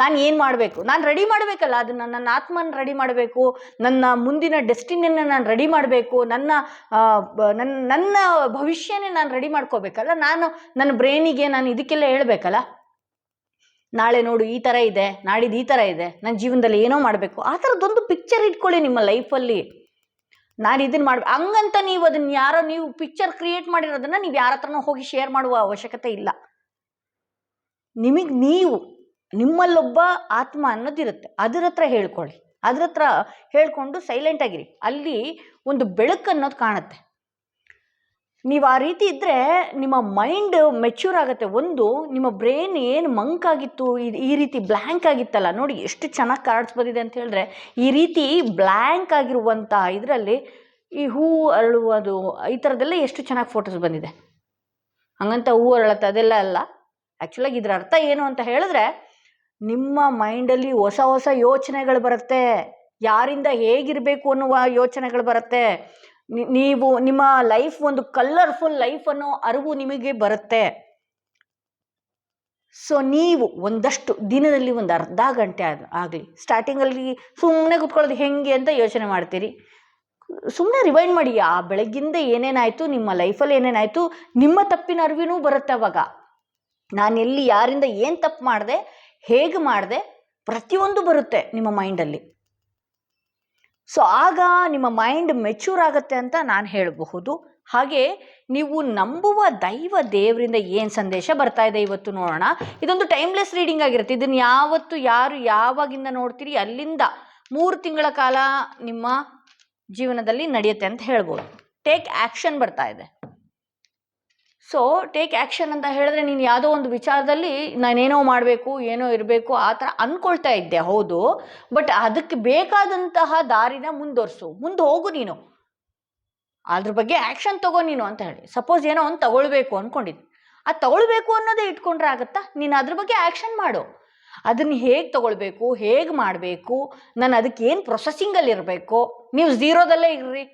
ನಾನು ಏನು ಮಾಡಬೇಕು? ನಾನು ರೆಡಿ ಮಾಡಬೇಕಲ್ಲ ಅದನ್ನು ನನ್ನ ಆತ್ಮನ ರೆಡಿ ಮಾಡಬೇಕು, ನನ್ನ ಮುಂದಿನ ಡೆಸ್ಟಿನಿಯನ್ನು ನಾನು ರೆಡಿ ಮಾಡಬೇಕು, ನನ್ನ ನನ್ನ ನನ್ನ ಭವಿಷ್ಯನೇ ನಾನು ರೆಡಿ ಮಾಡ್ಕೋಬೇಕಲ್ಲ? ನಾನು, ನನ್ನ ಬ್ರೈನಿಗೆ ನಾನು ಇದಕ್ಕೆಲ್ಲ ಹೇಳ್ಬೇಕಲ್ಲ? ನಾಳೆ ನೋಡು, ಈ ಥರ ಇದೆ ನಾಡಿದ್ದು ಈ ಥರ ಇದೆ ನನ್ನ ಜೀವನದಲ್ಲಿ ಏನೋ ಮಾಡಬೇಕು. ಆ ಥರದ್ದೊಂದು ಪಿಕ್ಚರ್ ಇಟ್ಕೊಳ್ಳಿ ನಿಮ್ಮ ಲೈಫಲ್ಲಿ ನಾನು ಇದನ್ನು ಮಾಡ್ಬೇಕು ಹಂಗಂತ ನೀವು ಅದನ್ನು ಯಾರೋ, ನೀವು ಪಿಕ್ಚರ್ ಕ್ರಿಯೇಟ್ ಮಾಡಿರೋದನ್ನ ನೀವು ಯಾರ ಹತ್ರನೂ ಹೋಗಿ ಶೇರ್ ಮಾಡುವ ಅವಶ್ಯಕತೆ ಇಲ್ಲ. ನಿಮಗೆ ನೀವು ನಿಮ್ಮಲ್ಲೊಬ್ಬ ಆತ್ಮ ಅನ್ನೋದಿರುತ್ತೆ ಅದರ ಹತ್ರ ಹೇಳ್ಕೊಳ್ಳಿ. ಅದ್ರ ಹತ್ರ ಹೇಳ್ಕೊಂಡು ಸೈಲೆಂಟ್ ಆಗಿರಿ. ಅಲ್ಲಿ ಒಂದು ಬೆಳಕು ಅನ್ನೋದು ಕಾಣುತ್ತೆ. ನೀವು ಆ ರೀತಿ ಇದ್ದರೆ ನಿಮ್ಮ ಮೈಂಡ್ ಮೆಚ್ಯೂರ್ ಆಗುತ್ತೆ. ಒಂದು, ನಿಮ್ಮ ಬ್ರೈನ್ ಏನು ಮಂಕಾಗಿತ್ತು ಇದು ಈ ರೀತಿ ಬ್ಲ್ಯಾಂಕ್ ಆಗಿತ್ತಲ್ಲ, ನೋಡಿ ಎಷ್ಟು ಚೆನ್ನಾಗಿ ಕಾರ್ಡ್ಸ್ ಬಂದಿದೆ ಅಂತ ಹೇಳಿದ್ರೆ, ಈ ರೀತಿ ಬ್ಲ್ಯಾಂಕ್ ಆಗಿರುವಂಥ ಇದರಲ್ಲಿ ಈ ಹೂ ಅರಳುವುದು, ಈ ಥರದ್ದೆಲ್ಲ ಎಷ್ಟು ಚೆನ್ನಾಗಿ ಫೋಟೋಸ್ ಬಂದಿದೆ. ಹಂಗಂತ ಹೂ ಅರಳತ್ತೆ ಅದೆಲ್ಲ ಅಲ್ಲ. ಆ್ಯಕ್ಚುಲಾಗಿ ಇದರ ಅರ್ಥ ಏನು ಅಂತ ಹೇಳಿದ್ರೆ ನಿಮ್ಮ ಮೈಂಡಲ್ಲಿ ಹೊಸ ಹೊಸ ಯೋಚನೆಗಳು ಬರುತ್ತೆ. ಯಾರಿಂದ ಹೇಗಿರಬೇಕು ಅನ್ನುವ ಯೋಚನೆಗಳು ಬರುತ್ತೆ. ನೀವು, ನಿಮ್ಮ ಲೈಫ್ ಒಂದು ಕಲರ್ಫುಲ್ ಲೈಫ್ ಅನ್ನೋ ಅರಿವು ನಿಮಗೆ ಬರುತ್ತೆ. ಸೊ ನೀವು ಒಂದಷ್ಟು ದಿನದಲ್ಲಿ ಒಂದು ಅರ್ಧ ಗಂಟೆ ಆಗಲಿ. ಸ್ಟಾರ್ಟಿಂಗಲ್ಲಿ ಸುಮ್ಮನೆ ಕುತ್ಕೊಳ್ಳೋದು ಹೆಂಗೆ ಅಂತ ಯೋಚನೆ ಮಾಡ್ತೀರಿ. ಸುಮ್ಮನೆ ರಿವೈಂಡ್ ಮಾಡಿ. ಆ ಬೆಳಗ್ಗಿಂದ ಏನೇನಾಯಿತು, ನಿಮ್ಮ ಲೈಫಲ್ಲಿ ಏನೇನಾಯಿತು, ನಿಮ್ಮ ತಪ್ಪಿನ ಅರಿವಿನೂ ಬರುತ್ತೆ ಅವಾಗ. ನಾನು ಎಲ್ಲಿ ಯಾರಿಂದ ಏನು ತಪ್ಪು ಮಾಡಿದೆ ಹೇಗೆ ಮಾಡಿದೆ ಪ್ರತಿಯೊಂದು ಬರುತ್ತೆ ನಿಮ್ಮ ಮೈಂಡಲ್ಲಿ. ಸೊ, ಆಗ ನಿಮ್ಮ ಮೈಂಡ್ ಮೆಚ್ಯೂರ್ ಆಗುತ್ತೆ ಅಂತ ನಾನು ಹೇಳಬಹುದು. ಹಾಗೆ ನೀವು ನಂಬುವ ದೈವ ದೇವರಿಂದ ಏನು ಸಂದೇಶ ಬರ್ತಾ ಇದೆ ಇವತ್ತು ನೋಡೋಣ. ಇದೊಂದು ಟೈಮ್ಲೆಸ್ ರೀಡಿಂಗ್ ಆಗಿರುತ್ತೆ. ಇದನ್ನು ಯಾವತ್ತು ಯಾರು ಯಾವಾಗಿಂದ ನೋಡ್ತೀರಿ ಅಲ್ಲಿಂದ ಮೂರು ತಿಂಗಳ ಕಾಲ ನಿಮ್ಮ ಜೀವನದಲ್ಲಿ ನಡೆಯುತ್ತೆ ಅಂತ ಹೇಳ್ಬೋದು. ಟೇಕ್ ಆ್ಯಕ್ಷನ್ ಬರ್ತಾ ಇದೆ. ಸೊ ಟೇಕ್ ಆ್ಯಕ್ಷನ್ ಅಂತ ಹೇಳಿದ್ರೆ ನೀನು ಯಾವುದೋ ಒಂದು ವಿಚಾರದಲ್ಲಿ ನಾನೇನೋ ಮಾಡಬೇಕು, ಏನೋ ಇರಬೇಕು ಆ ಥರ ಅಂದ್ಕೊಳ್ತಾ ಇದ್ದೆ, ಹೌದು. ಬಟ್ ಅದಕ್ಕೆ ಬೇಕಾದಂತಹ ದಾರಿನ ಮುಂದುವರ್ಸು. ಮುಂದೆ ಹೋಗು ನೀನು. ಅದ್ರ ಬಗ್ಗೆ ಆ್ಯಕ್ಷನ್ ತಗೋ ನೀನು ಅಂತ ಹೇಳಿ. ಸಪೋಸ್ ಏನೋ ಒಂದು ತಗೊಳ್ಬೇಕು ಅಂದ್ಕೊಂಡಿದ್ದೆ ಅದು ತಗೊಳ್ಬೇಕು ಅನ್ನೋದೇ ಇಟ್ಕೊಂಡ್ರೆ ಆಗುತ್ತಾ? ನೀನು ಅದ್ರ ಬಗ್ಗೆ ಆ್ಯಕ್ಷನ್ ಮಾಡು. ಅದನ್ನು ಹೇಗೆ ತಗೊಳ್ಬೇಕು, ಹೇಗೆ ಮಾಡಬೇಕು, ನಾನು ಅದಕ್ಕೆ ಏನು ಪ್ರೊಸೆಸಿಂಗಲ್ಲಿ ಇರಬೇಕು? ನೀವು ಝೀರೋದಲ್ಲೇ ಇರ್ರಿ.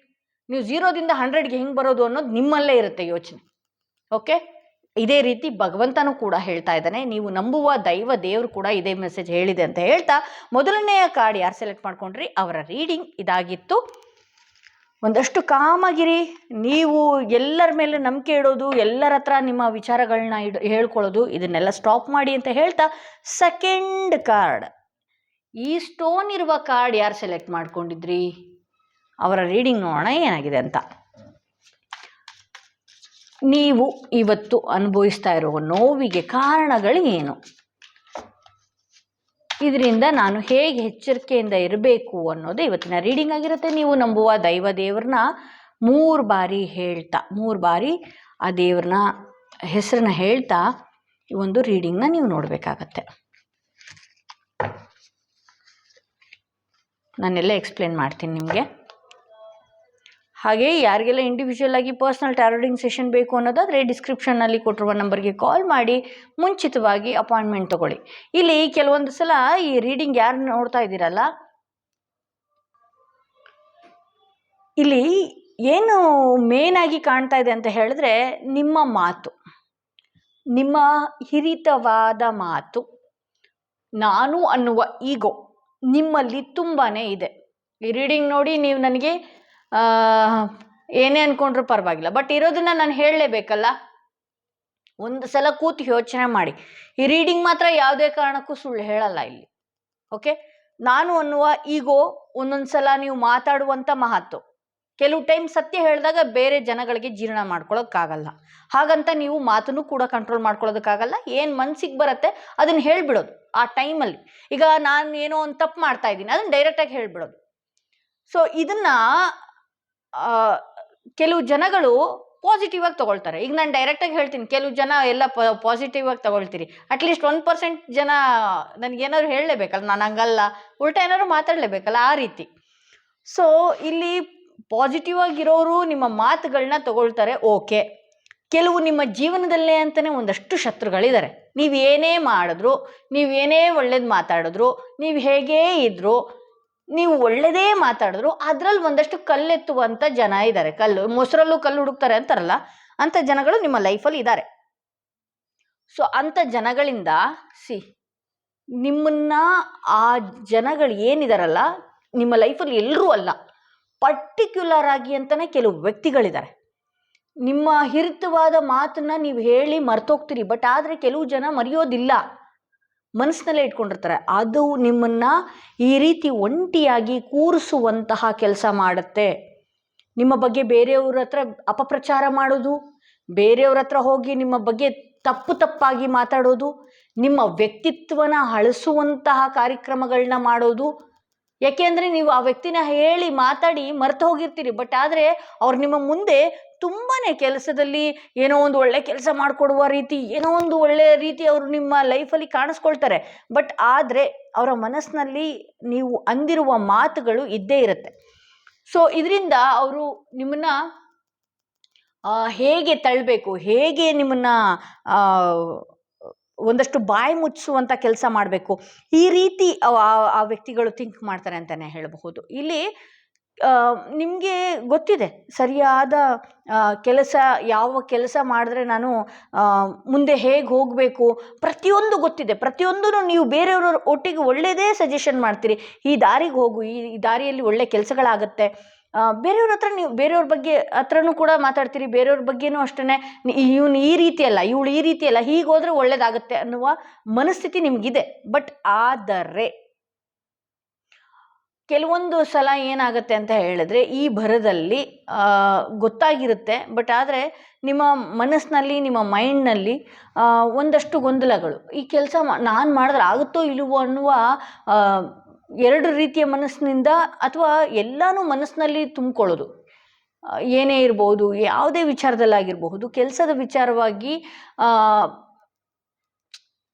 ನೀವು ಝೀರೋದಿಂದ ಹಂಡ್ರೆಡ್ಗೆ ಹೆಂಗೆ ಬರೋದು ಅನ್ನೋದು ನಿಮ್ಮಲ್ಲೇ ಇರುತ್ತೆ ಯೋಚನೆ. ಓಕೆ ಇದೇ ರೀತಿ ಭಗವಂತನೂ ಕೂಡ ಹೇಳ್ತಾ ಇದ್ದಾನೆ, ನೀವು ನಂಬುವ ದೈವ ದೇವರು ಕೂಡ ಇದೇ ಮೆಸೇಜ್ ಹೇಳಿದೆ ಅಂತ ಹೇಳ್ತಾ, ಮೊದಲನೆಯ ಕಾರ್ಡ್ ಯಾರು ಸೆಲೆಕ್ಟ್ ಮಾಡ್ಕೊಂಡ್ರಿ? ಅವರ ರೀಡಿಂಗ್ ಇದಾಗಿತ್ತು. ಒಂದಷ್ಟು ಕಾಮಾಗಿರಿ, ನೀವು ಎಲ್ಲರ ಮೇಲೆ ನಂಬಿಕೆ ಇಡೋದು, ಎಲ್ಲರ ಹತ್ರ ನಿಮ್ಮ ವಿಚಾರಗಳನ್ನ ಇಡ್, ಹೇಳ್ಕೊಳ್ಳೋದು, ಇದನ್ನೆಲ್ಲ ಸ್ಟಾಪ್ ಮಾಡಿ ಅಂತ ಹೇಳ್ತಾ ಸೆಕೆಂಡ್ ಕಾರ್ಡ್ ಈ ಸ್ಟೋನ್ ಇರುವ ಕಾರ್ಡ್ ಯಾರು ಸೆಲೆಕ್ಟ್ ಮಾಡ್ಕೊಂಡಿದ್ರಿ? ಅವರ ರೀಡಿಂಗ್ ನೋಡೋಣ ಏನಾಗಿದೆ ಅಂತ. ನೀವು ಇವತ್ತು ಅನುಭವಿಸ್ತಾ ಇರುವ ನೋವಿಗೆ ಕಾರಣಗಳು ಏನು ಇದರಿಂದ ನಾನು ಹೇಗೆ ಎಚ್ಚರಿಕೆಯಿಂದ ಇರಬೇಕು ಅನ್ನೋದು ಇವತ್ತಿನ ರೀಡಿಂಗ್ ಆಗಿರುತ್ತೆ. ನೀವು ನಂಬುವ ದೈವ ದೇವ್ರನ್ನ ಮೂರು ಬಾರಿ ಹೇಳ್ತಾ, ಮೂರು ಬಾರಿ ಆ ದೇವ್ರನ್ನ ಹೆಸರನ್ನ ಹೇಳ್ತಾ ಈ ಒಂದು ರೀಡಿಂಗ್ನ ನೀವು ನೋಡಬೇಕಾಗತ್ತೆ. ನಾನೆಲ್ಲ ಎಕ್ಸ್ಪ್ಲೇನ್ ಮಾಡ್ತೀನಿ ನಿಮಗೆ. ಹಾಗೆ ಯಾರಿಗೆಲ್ಲ ಇಂಡಿವಿಜುವಲ್ ಆಗಿ ಪರ್ಸ್ನಲ್ ಟ್ಯಾರೋಡಿಂಗ್ ಸೆಷನ್ ಬೇಕು ಅನ್ನೋದಾದರೆ ಡಿಸ್ಕ್ರಿಪ್ಷನ್ನಲ್ಲಿ ಕೊಟ್ಟಿರುವ ನಂಬರ್ಗೆ ಕಾಲ್ ಮಾಡಿ, ಮುಂಚಿತವಾಗಿ ಅಪಾಯಿಂಟ್ಮೆಂಟ್ ತಗೊಳ್ಳಿ. ಇಲ್ಲಿ ಕೆಲವೊಂದು ಸಲ ಈ ರೀಡಿಂಗ್ ಯಾರು ನೋಡ್ತಾ ಇದ್ದೀರಲ್ಲ? ಇಲ್ಲಿ ಏನು ಮೇನ್ ಆಗಿ ಕಾಣ್ತಾ ಇದೆ ಅಂತ ಹೇಳಿದ್ರೆ ನಿಮ್ಮ ಮಾತು. ನಿಮ್ಮ ಹಿರಿತವಾದ ಮಾತು. ನಾನು ಅನ್ನುವ ಈಗೋ ನಿಮ್ಮಲ್ಲಿ ತುಂಬಾ ಇದೆ. ಈ ರೀಡಿಂಗ್ ನೋಡಿ ನೀವು ನನಗೆ ಏನೇ ಅಂದ್ಕೊಂಡ್ರೂ ಪರವಾಗಿಲ್ಲ. ಬಟ್ ಇರೋದನ್ನ ನಾನು ಹೇಳಲೇಬೇಕಲ್ಲ? ಒಂದು ಸಲ ಕೂತು ಯೋಚನೆ ಮಾಡಿ. ಈ ರೀಡಿಂಗ್ ಮಾತ್ರ ಯಾವುದೇ ಕಾರಣಕ್ಕೂ ಸುಳ್ಳು ಹೇಳಲ್ಲ ಇಲ್ಲಿ. ಓಕೆ ನಾನು ಅನ್ನುವ ಈಗೋ ಒಂದೊಂದು ಸಲ ನೀವು ಮಾತಾಡುವಂಥ ಮಹತ್ವ. ಕೆಲವು ಟೈಮ್ ಸತ್ಯ ಹೇಳಿದಾಗ ಬೇರೆ ಜನಗಳಿಗೆ ಜೀರ್ಣ ಮಾಡ್ಕೊಳ್ಳೋಕ್ಕಾಗಲ್ಲ ಹಾಗಂತ ನೀವು ಮಾತನ್ನು ಕೂಡ ಕಂಟ್ರೋಲ್ ಮಾಡ್ಕೊಳ್ಳೋದಕ್ಕಾಗಲ್ಲ ಏನು ಮನ್ಸಿಗೆ ಬರುತ್ತೆ ಅದನ್ನು ಹೇಳ್ಬಿಡೋದು ಆ ಟೈಮಲ್ಲಿ ಈಗ ನಾನು ಏನೋ ಒಂದು ತಪ್ಪು ಮಾಡ್ತಾ ಇದ್ದೀನಿ ಅದನ್ನು ಡೈರೆಕ್ಟಾಗಿ ಹೇಳ್ಬಿಡೋದು. ಸೊ ಇದನ್ನ ಕೆಲವು ಜನಗಳು ಪಾಸಿಟಿವ್ ಆಗಿ ತಗೊಳ್ತಾರೆ. ಈಗ ನಾನು ಡೈರೆಕ್ಟಾಗಿ ಹೇಳ್ತೀನಿ, ಕೆಲವು ಜನ ಎಲ್ಲ ಪಾಸಿಟಿವ್ ಆಗಿ ತಗೊಳ್ತೀರಿ. ಅಟ್ಲೀಸ್ಟ್ ಒನ್ ಪರ್ಸೆಂಟ್ ಜನ ನನಗೇನಾದ್ರು ಹೇಳಲೇಬೇಕಲ್ಲ? ನಾನು ಹಂಗಲ್ಲ. ಉಲ್ಟಾ ಏನಾದ್ರು ಮಾತಾಡಲೇಬೇಕಲ್ಲ? ಆ ರೀತಿ. ಸೊ ಇಲ್ಲಿ ಪಾಸಿಟಿವ್ ಆಗಿರೋರು ನಿಮ್ಮ ಮಾತುಗಳನ್ನ ತಗೊಳ್ತಾರೆ ಓಕೆ ಕೆಲವು ನಿಮ್ಮ ಜೀವನದಲ್ಲೇ ಅಂತಲೇ ಒಂದಷ್ಟು ಶತ್ರುಗಳಿದ್ದಾರೆ ನೀವು ಏನೇ ಮಾಡಿದ್ರು, ನೀವು ಏನೇ ಒಳ್ಳೇದು ಮಾತಾಡಿದ್ರು, ನೀವು ಹೇಗೇ ಇದ್ರು ನೀವು ಒಳ್ಳೆಯದೇ ಮಾತಾಡಿದ್ರು ಅದ್ರಲ್ಲಿ ಒಂದಷ್ಟು ಕಲ್ಲೆತ್ತುವಂಥ ಜನ ಇದ್ದಾರೆ ಕಲ್ಲು, ಮೊಸರಲ್ಲೂ ಕಲ್ಲು ಹುಡುಕ್ತಾರೆ ಅಂತಾರಲ್ಲ ಅಂಥ ಜನಗಳು ನಿಮ್ಮ ಲೈಫಲ್ಲಿ ಇದ್ದಾರೆ ಸೊ ಅಂಥ ಜನಗಳಿಂದ, ಸಿ, ನಿಮ್ಮನ್ನ ಆ ಜನಗಳು ಏನಿದಾರಲ್ಲ, ನಿಮ್ಮ ಲೈಫಲ್ಲಿ ಎಲ್ಲರೂ ಅಲ್ಲ, ಪರ್ಟಿಕ್ಯುಲರ್ ಆಗಿ ಅಂತಲೇ ಕೆಲವು ವ್ಯಕ್ತಿಗಳಿದ್ದಾರೆ ನಿಮ್ಮ ಹಿರಿತವಾದ ಮಾತನ್ನ ನೀವು ಹೇಳಿ ಮರ್ತೋಗ್ತೀರಿ, ಬಟ್ ಆದರೆ ಕೆಲವು ಜನ ಮರೆಯೋದಿಲ್ಲ. ಮನಸ್ಸಿನಲ್ಲೇ ಇಟ್ಕೊಂಡಿರ್ತಾರೆ. ಅದು ನಿಮ್ಮನ್ನು ಈ ರೀತಿ ಒಂಟಿಯಾಗಿ ಕೂರಿಸುವಂತಹ ಕೆಲಸ ಮಾಡುತ್ತೆ. ನಿಮ್ಮ ಬಗ್ಗೆ ಬೇರೆಯವ್ರ ಹತ್ರ ಅಪಪ್ರಚಾರ ಮಾಡೋದು, ಬೇರೆಯವ್ರ ಹತ್ರ ಹೋಗಿ ನಿಮ್ಮ ಬಗ್ಗೆ ತಪ್ಪು ತಪ್ಪಾಗಿ ಮಾತಾಡೋದು, ನಿಮ್ಮ ವ್ಯಕ್ತಿತ್ವನ ಅಳಿಸುವಂತಹ ಕಾರ್ಯಕ್ರಮಗಳನ್ನ ಮಾಡೋದು ಯಾಕೆಂದರೆ ನೀವು ಆ ವ್ಯಕ್ತಿನ ಹೇಳಿ ಮಾತಾಡಿ ಮರ್ತು ಹೋಗಿರ್ತೀರಿ. ಬಟ್ ಆದರೆ ಅವ್ರು ನಿಮ್ಮ ಮುಂದೆ ತುಂಬಾ ಕೆಲಸದಲ್ಲಿ ಏನೋ ಒಂದು ಒಳ್ಳೆ ಕೆಲಸ ಮಾಡಿಕೊಡುವ ರೀತಿ, ಏನೋ ಒಂದು ಒಳ್ಳೆಯ ರೀತಿ ಅವರು ನಿಮ್ಮ ಲೈಫಲ್ಲಿ ಕಾಣಿಸ್ಕೊಳ್ತಾರೆ. ಬಟ್ ಆದರೆ ಅವರ ಮನಸ್ಸಿನಲ್ಲಿ ನೀವು ಅಂದಿರುವ ಮಾತುಗಳು ಇದ್ದೇ ಇರುತ್ತೆ. ಸೊ ಇದರಿಂದ ಅವರು ನಿಮ್ಮನ್ನ ಹೇಗೆ ತಳ್ಳಬೇಕು ಹೇಗೆ ನಿಮ್ಮನ್ನ ಒಂದಷ್ಟು ಬಾಯಿ ಮುಚ್ಚಿಸುವಂಥ ಕೆಲಸ ಮಾಡಬೇಕು. ಈ ರೀತಿ ಆ- ವ್ಯಕ್ತಿಗಳು ಥಿಂಕ್ ಮಾಡ್ತಾರೆ ಅಂತಲೇ ಹೇಳಬಹುದು. ಇಲ್ಲಿ ನಿಮಗೆ ಗೊತ್ತಿದೆ, ಸರಿಯಾದ ಕೆಲಸ, ಯಾವ ಕೆಲಸ ಮಾಡಿದ್ರೆ ನಾನು ಮುಂದೆ ಹೇಗೆ ಹೋಗಬೇಕು? ಪ್ರತಿಯೊಂದು ಗೊತ್ತಿದೆ. ಪ್ರತಿಯೊಂದೂ ನೀವು ಬೇರೆಯವರ ಒಟ್ಟಿಗೆ ಒಳ್ಳೆಯದೇ ಸಜೆಷನ್ ಮಾಡ್ತೀರಿ. ಈ ದಾರಿಗೆ ಹೋಗು ಈ ದಾರಿಯಲ್ಲಿ ಒಳ್ಳೆ ಕೆಲಸಗಳಾಗತ್ತೆ. ಬೇರೆಯವ್ರ ಹತ್ರ ನೀವು, ಬೇರೆಯವ್ರ ಬಗ್ಗೆ ಹತ್ರನೂ ಕೂಡ ಮಾತಾಡ್ತೀರಿ, ಬೇರೆಯವ್ರ ಬಗ್ಗೆನೂ ಅಷ್ಟೇ ಇವನು ಈ ರೀತಿ ಅಲ್ಲ ಇವಳು ಈ ರೀತಿ ಅಲ್ಲ ಹೀಗೆ ಹೋದ್ರೆ ಒಳ್ಳೇದಾಗುತ್ತೆ ಅನ್ನುವ ಮನಸ್ಥಿತಿ ನಿಮಗಿದೆ. ಬಟ್ ಆದರೆ, ಕೆಲವೊಂದು ಸಲ ಏನಾಗುತ್ತೆ ಅಂತ ಹೇಳಿದ್ರೆ, ಈ ಭರದಲ್ಲಿ ಗೊತ್ತಾಗಿರುತ್ತೆ. ಬಟ್ ಆದರೆ, ನಿಮ್ಮ ಮನಸ್ಸಿನಲ್ಲಿ, ನಿಮ್ಮ ಮೈಂಡ್ನಲ್ಲಿ ಒಂದಷ್ಟು ಗೊಂದಲಗಳು. ಈ ಕೆಲಸ ನಾನು ಮಾಡಿದ್ರೆ ಆಗುತ್ತೋ ಇಲ್ಲವೋ ಅನ್ನುವ ಎರಡು ರೀತಿಯ ಮನಸ್ಸಿನಿಂದ ಅಥವಾ ಎಲ್ಲನೂ ಮನಸ್ಸಿನಲ್ಲಿ ತುಂಬಿಕೊಳ್ಳೋದು. ಏನೇ ಇರ್ಬೋದು, ಯಾವುದೇ ವಿಚಾರದಲ್ಲಾಗಿರಬಹುದು, ಕೆಲಸದ ವಿಚಾರವಾಗಿ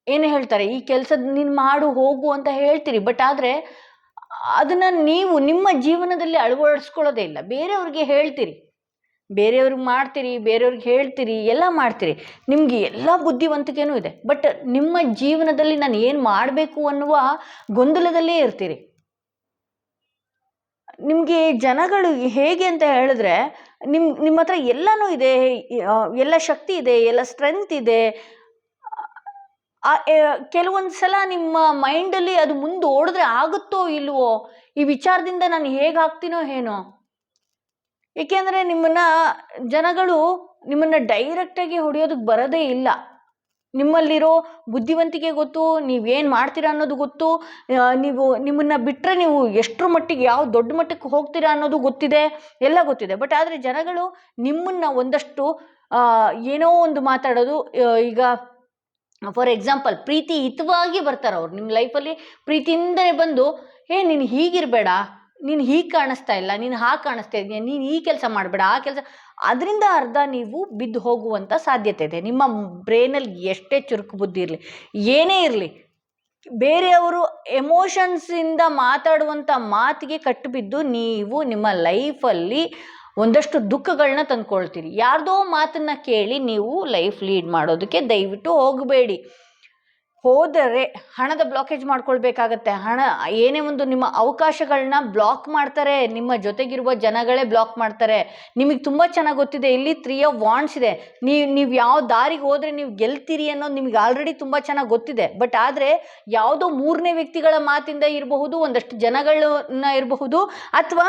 ಏನು ಹೇಳ್ತಾರೆ, ಈ ಕೆಲಸದ ನೀನು ಮಾಡು, ಹೋಗು ಅಂತ ಹೇಳ್ತೀರಿ, ಬಟ್ ಆದರೆ ಅದನ್ನು ನೀವು ನಿಮ್ಮ ಜೀವನದಲ್ಲಿ ಅಳವಡಿಸ್ಕೊಳ್ಳೋದೇ ಇಲ್ಲ. ಬೇರೆಯವ್ರಿಗೆ ಹೇಳ್ತೀರಿ. ಬೇರೆಯವ್ರಿಗೆ ಮಾಡ್ತೀರಿ, ಬೇರೆಯವ್ರಿಗೆ ಹೇಳ್ತೀರಿ, ಎಲ್ಲ ಮಾಡ್ತೀರಿ. ನಿಮಗೆ ಎಲ್ಲ ಬುದ್ಧಿವಂತಿಕೆನೂ ಇದೆ. ಬಟ್ ನಿಮ್ಮ ಜೀವನದಲ್ಲಿ ನಾನು ಏನು ಮಾಡಬೇಕು ಅನ್ನುವ ಗೊಂದಲದಲ್ಲೇ ಇರ್ತೀರಿ. ನಿಮಗೆ ಜನಗಳು ಹೇಗೆ ಅಂತ ಹೇಳಿದ್ರೆ ನಿಮ್ಮ ನಿಮ್ಮ ಹತ್ರ ಎಲ್ಲನೂ ಇದೆ ಎಲ್ಲ ಶಕ್ತಿ ಇದೆ, ಎಲ್ಲ ಸ್ಟ್ರೆಂತ್ ಇದೆ. ಕೆಲವೊಂದು ಸಲ ನಿಮ್ಮ ಮೈಂಡಲ್ಲಿ ಅದು ಮುಂದೆ ಓಡಿದ್ರೆ ಆಗುತ್ತೋ ಇಲ್ವೋ? ಈ ವಿಚಾರದಿಂದ ನಾನು ಹೇಗೆ ಆಗ್ತೀನೋ ಏನೋ? ಏಕೆಂದರೆ ನಿಮ್ಮನ್ನ ಜನಗಳು ನಿಮ್ಮನ್ನ ಡೈರೆಕ್ಟಾಗಿ ಹೊಡೆಯೋದಕ್ಕೆ ಬರೋದೇ ಇಲ್ಲ. ನಿಮ್ಮಲ್ಲಿರೋ ಬುದ್ಧಿವಂತಿಕೆ ಗೊತ್ತು ನೀವೇನು ಮಾಡ್ತೀರಾ ಅನ್ನೋದು ಗೊತ್ತು ನೀವು ನಿಮ್ಮನ್ನ ಬಿಟ್ಟರೆ ನೀವು ಎಷ್ಟರ ಮಟ್ಟಿಗೆ, ಯಾವ ದೊಡ್ಡ ಮಟ್ಟಕ್ಕೆ ಹೋಗ್ತೀರಾ ಅನ್ನೋದು ಗೊತ್ತಿದೆ, ಎಲ್ಲ ಗೊತ್ತಿದೆ. ಬಟ್ ಆದರೆ ಜನಗಳು ನಿಮ್ಮನ್ನ ಒಂದಷ್ಟು ಏನೋ ಒಂದು ಮಾತಾಡೋದು ಈಗ ಫಾರ್ ಎಕ್ಸಾಂಪಲ್ ಪ್ರೀತಿ ಹಿತವಾಗಿ ಬರ್ತಾರೆ ಅವ್ರು ನಿಮ್ಮ ಲೈಫಲ್ಲಿ ಪ್ರೀತಿಯಿಂದನೇ ಬಂದು, ಏ, ನೀನು ಹೀಗಿರಬೇಡ ನೀನು ಹೀಗೆ ಕಾಣಿಸ್ತಾ ಇಲ್ಲ, ನೀನು ಹಾಗೆ ಕಾಣಿಸ್ತಾ ಇದೆಯಾ, ನೀನು ಈ ಕೆಲಸ ಮಾಡಬೇಡ, ಆ ಕೆಲಸ ಅದರಿಂದ ಅರ್ಧ ನೀವು ಬಿದ್ದು ಹೋಗುವಂಥ ಸಾಧ್ಯತೆ ಇದೆ. ನಿಮ್ಮ ಬ್ರೈನಲ್ಲಿ ಎಷ್ಟೇ ಚುರುಕು ಬುದ್ಧಿ ಇರಲಿ, ಏನೇ ಇರಲಿ, ಬೇರೆಯವರು ಎಮೋಷನ್ಸಿಂದ ಮಾತಾಡುವಂಥ ಮಾತಿಗೆ ಕಟ್ಟಿಬಿದ್ದು ನೀವು ನಿಮ್ಮ ಲೈಫಲ್ಲಿ ಒಂದಷ್ಟು ದುಃಖಗಳನ್ನ ತಂದ್ಕೊಳ್ತೀರಿ. ಯಾರ್ದೋ ಮಾತನ್ನ ಕೇಳಿ ನೀವು ಲೈಫ್ ಲೀಡ್ ಮಾಡೋದಕ್ಕೆ ದಯವಿಟ್ಟು ಹೋಗಬೇಡಿ. ಹೋದರೆ ಹಣದ ಬ್ಲಾಕೇಜ್ ಮಾಡ್ಕೊಳ್ಬೇಕಾಗತ್ತೆ. ಹಣ, ಏನೇ ಒಂದು ನಿಮ್ಮ ಅವಕಾಶಗಳನ್ನ ಬ್ಲಾಕ್ ಮಾಡ್ತಾರೆ, ನಿಮ್ಮ ಜೊತೆಗಿರುವ ಜನಗಳೇ ಬ್ಲಾಕ್ ಮಾಡ್ತಾರೆ. ನಿಮಗೆ ತುಂಬ ಚೆನ್ನಾಗಿ ಗೊತ್ತಿದೆ, ಇಲ್ಲಿ ತ್ರೀ ಆಫ್ ವಾಂಡ್ಸ್ ಇದೆ. ನೀವು ನೀವು ಯಾವ ದಾರಿಗೆ ಹೋದರೆ ನೀವು ಗೆಲ್ತೀರಿ ಅನ್ನೋದು ನಿಮ್ಗೆ ಆಲ್ರೆಡಿ ತುಂಬ ಚೆನ್ನಾಗಿ ಗೊತ್ತಿದೆ. ಬಟ್ ಆದರೆ ಯಾವುದೋ ಮೂರನೇ ವ್ಯಕ್ತಿಗಳ ಮಾತಿಂದ ಇರಬಹುದು, ಒಂದಷ್ಟು ಜನಗಳನ್ನ ಇರಬಹುದು, ಅಥವಾ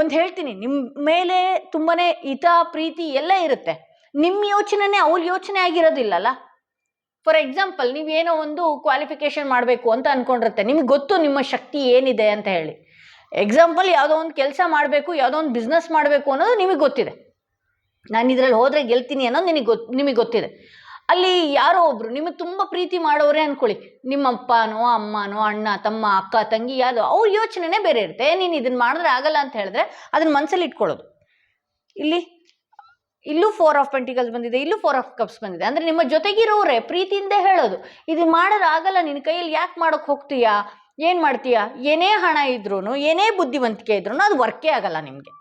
ಒಂದು ಹೇಳ್ತೀನಿ ನಿಮ್ಮ ಮೇಲೆ ತುಂಬಾ ಹಿತ, ಪ್ರೀತಿ ಎಲ್ಲ ಇರುತ್ತೆ. ನಿಮ್ಮ ಯೋಚನೆನೇ ಅವ್ರ ಯೋಚನೆ ಆಗಿರೋದಿಲ್ಲಲ್ಲ ಫಾರ್ ಎಕ್ಸಾಂಪಲ್ ನೀವೇನೋ ಒಂದು ಕ್ವಾಲಿಫಿಕೇಶನ್ ಮಾಡಬೇಕು ಅಂತ ಅಂದ್ಕೊಂಡಿರುತ್ತೆ ನಿಮ್ಗೆ ಗೊತ್ತು ನಿಮ್ಮ ಶಕ್ತಿ ಏನಿದೆ ಅಂತ ಹೇಳಿ. ಎಕ್ಸಾಂಪಲ್ ಯಾವುದೋ ಒಂದು ಕೆಲಸ ಮಾಡಬೇಕು, ಯಾವುದೋ ಒಂದು ಬಿಸ್ನೆಸ್ ಮಾಡಬೇಕು ಅನ್ನೋದು ನಿಮಗೆ ಗೊತ್ತಿದೆ. ನಾನು ಇದರಲ್ಲಿ ಹೋದರೆ ಗೆಲ್ತೀನಿ ಅನ್ನೋದು ನಿನಗೆ ಗೊತ್ತು ನಿಮಗೆ ಗೊತ್ತಿದೆ. ಅಲ್ಲಿ ಯಾರೋ ಒಬ್ರು, ನಿಮಗೆ ತುಂಬ ಪ್ರೀತಿ ಮಾಡೋರೇ ಅಂದ್ಕೊಳ್ಳಿ ನಿಮ್ಮ ಅಪ್ಪನೋ ಅಮ್ಮನೋ, ಅಣ್ಣ, ತಮ್ಮ, ಅಕ್ಕ, ತಂಗಿ ಯಾರು ಅವ್ರ ಯೋಚನೆನೇ ಬೇರೆ ಇರುತ್ತೆ. ನೀನು ಇದನ್ನ ಮಾಡಿದ್ರೆ ಆಗಲ್ಲ ಅಂತ ಹೇಳಿದ್ರೆ ಅದನ್ನ ಮನಸ್ಸಲ್ಲಿ ಇಟ್ಕೊಳ್ಳೋದು. ಇಲ್ಲಿ ಇಲ್ಲೂ ಫೋರ್ ಆಫ್ ಪೆಂಟಿಕಲ್ಸ್ ಬಂದಿದೆ, ಇಲ್ಲೂ ಫೋರ್ ಆಫ್ ಕಪ್ಸ್ ಬಂದಿದೆ. ಅಂದರೆ ನಿಮ್ಮ ಜೊತೆಗಿರೋರೇ, ಪ್ರೀತಿಯಿಂದ ಹೇಳೋದು. ಇದು ಮಾಡೋದಾಗಲ್ಲ ನಿನ್ನ ಕೈಯಲ್ಲಿ ಯಾಕೆ ಮಾಡೋಕ್ಕೆ ಹೋಗ್ತೀಯಾ? ಏನು ಮಾಡ್ತೀಯಾ? ಏನೇ ಹಣ ಇದ್ರೂ ಏನೇ ಬುದ್ಧಿವಂತಿಕೆ ಇದ್ರೂ ಅದು ವರ್ಕೇ ಆಗಲ್ಲ ನಿಮಗೆ.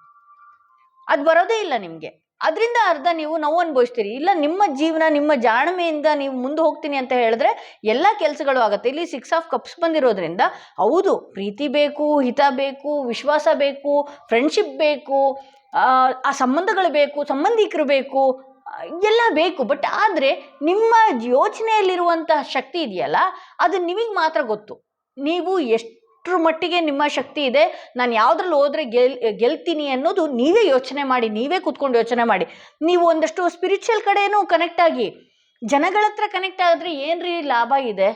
ಅದು ಬರೋದೇ ಇಲ್ಲ ನಿಮಗೆ. ಅದರಿಂದ ಅರ್ಧ ನೀವು ನೋವು ಅನುಭವಿಸ್ತೀರಿ. ಇಲ್ಲ, ನಿಮ್ಮ ಜೀವನ, ನಿಮ್ಮ ಜಾಣ್ಮೆಯಿಂದ ನೀವು ಮುಂದೆ ಹೋಗ್ತೀನಿ ಅಂತ ಹೇಳಿದ್ರೆ ಎಲ್ಲ ಕೆಲಸಗಳು ಆಗುತ್ತೆ. ಇಲ್ಲಿ ಸಿಕ್ಸ್ ಆಫ್ ಕಪ್ಸ್ ಬಂದಿರೋದ್ರಿಂದ ಹೌದು, ಪ್ರೀತಿ ಬೇಕು, ಹಿತ ಬೇಕು, ವಿಶ್ವಾಸ ಬೇಕು ಫ್ರೆಂಡ್ಶಿಪ್ ಬೇಕು. ಆ, ಸಂಬಂಧಗಳು ಬೇಕು ಸಂಬಂಧಿಕರು ಬೇಕು ಎಲ್ಲ ಬೇಕು. ಬಟ್ ಆದರೆ ನಿಮ್ಮ ಯೋಚನೆಯಲ್ಲಿರುವಂತಹ ಶಕ್ತಿ ಇದೆಯಲ್ಲ ಅದು ನಿಮಗೆ ಮಾತ್ರ ಗೊತ್ತು. ನೀವು ಎಷ್ಟರ ಮಟ್ಟಿಗೆ ನಿಮ್ಮ ಶಕ್ತಿ ಇದೆ ನಾನು ಯಾವುದ್ರಲ್ಲಿ ಹೋದರೆ ಗೆಲ್ ಗೆಲ್ತೀನಿ ಅನ್ನೋದು ನೀವೇ ಯೋಚನೆ ಮಾಡಿ ನೀವೇ ಕೂತ್ಕೊಂಡು ಯೋಚನೆ ಮಾಡಿ. ನೀವು ಒಂದಷ್ಟು ಸ್ಪಿರಿಚುವಲ್ ಕಡೆನೂ ಕನೆಕ್ಟ್ ಆಗಿ ಜನಗಳ ಹತ್ರ ಕನೆಕ್ಟ್ ಏನು ರೀ ಲಾಭ ಇದೆ?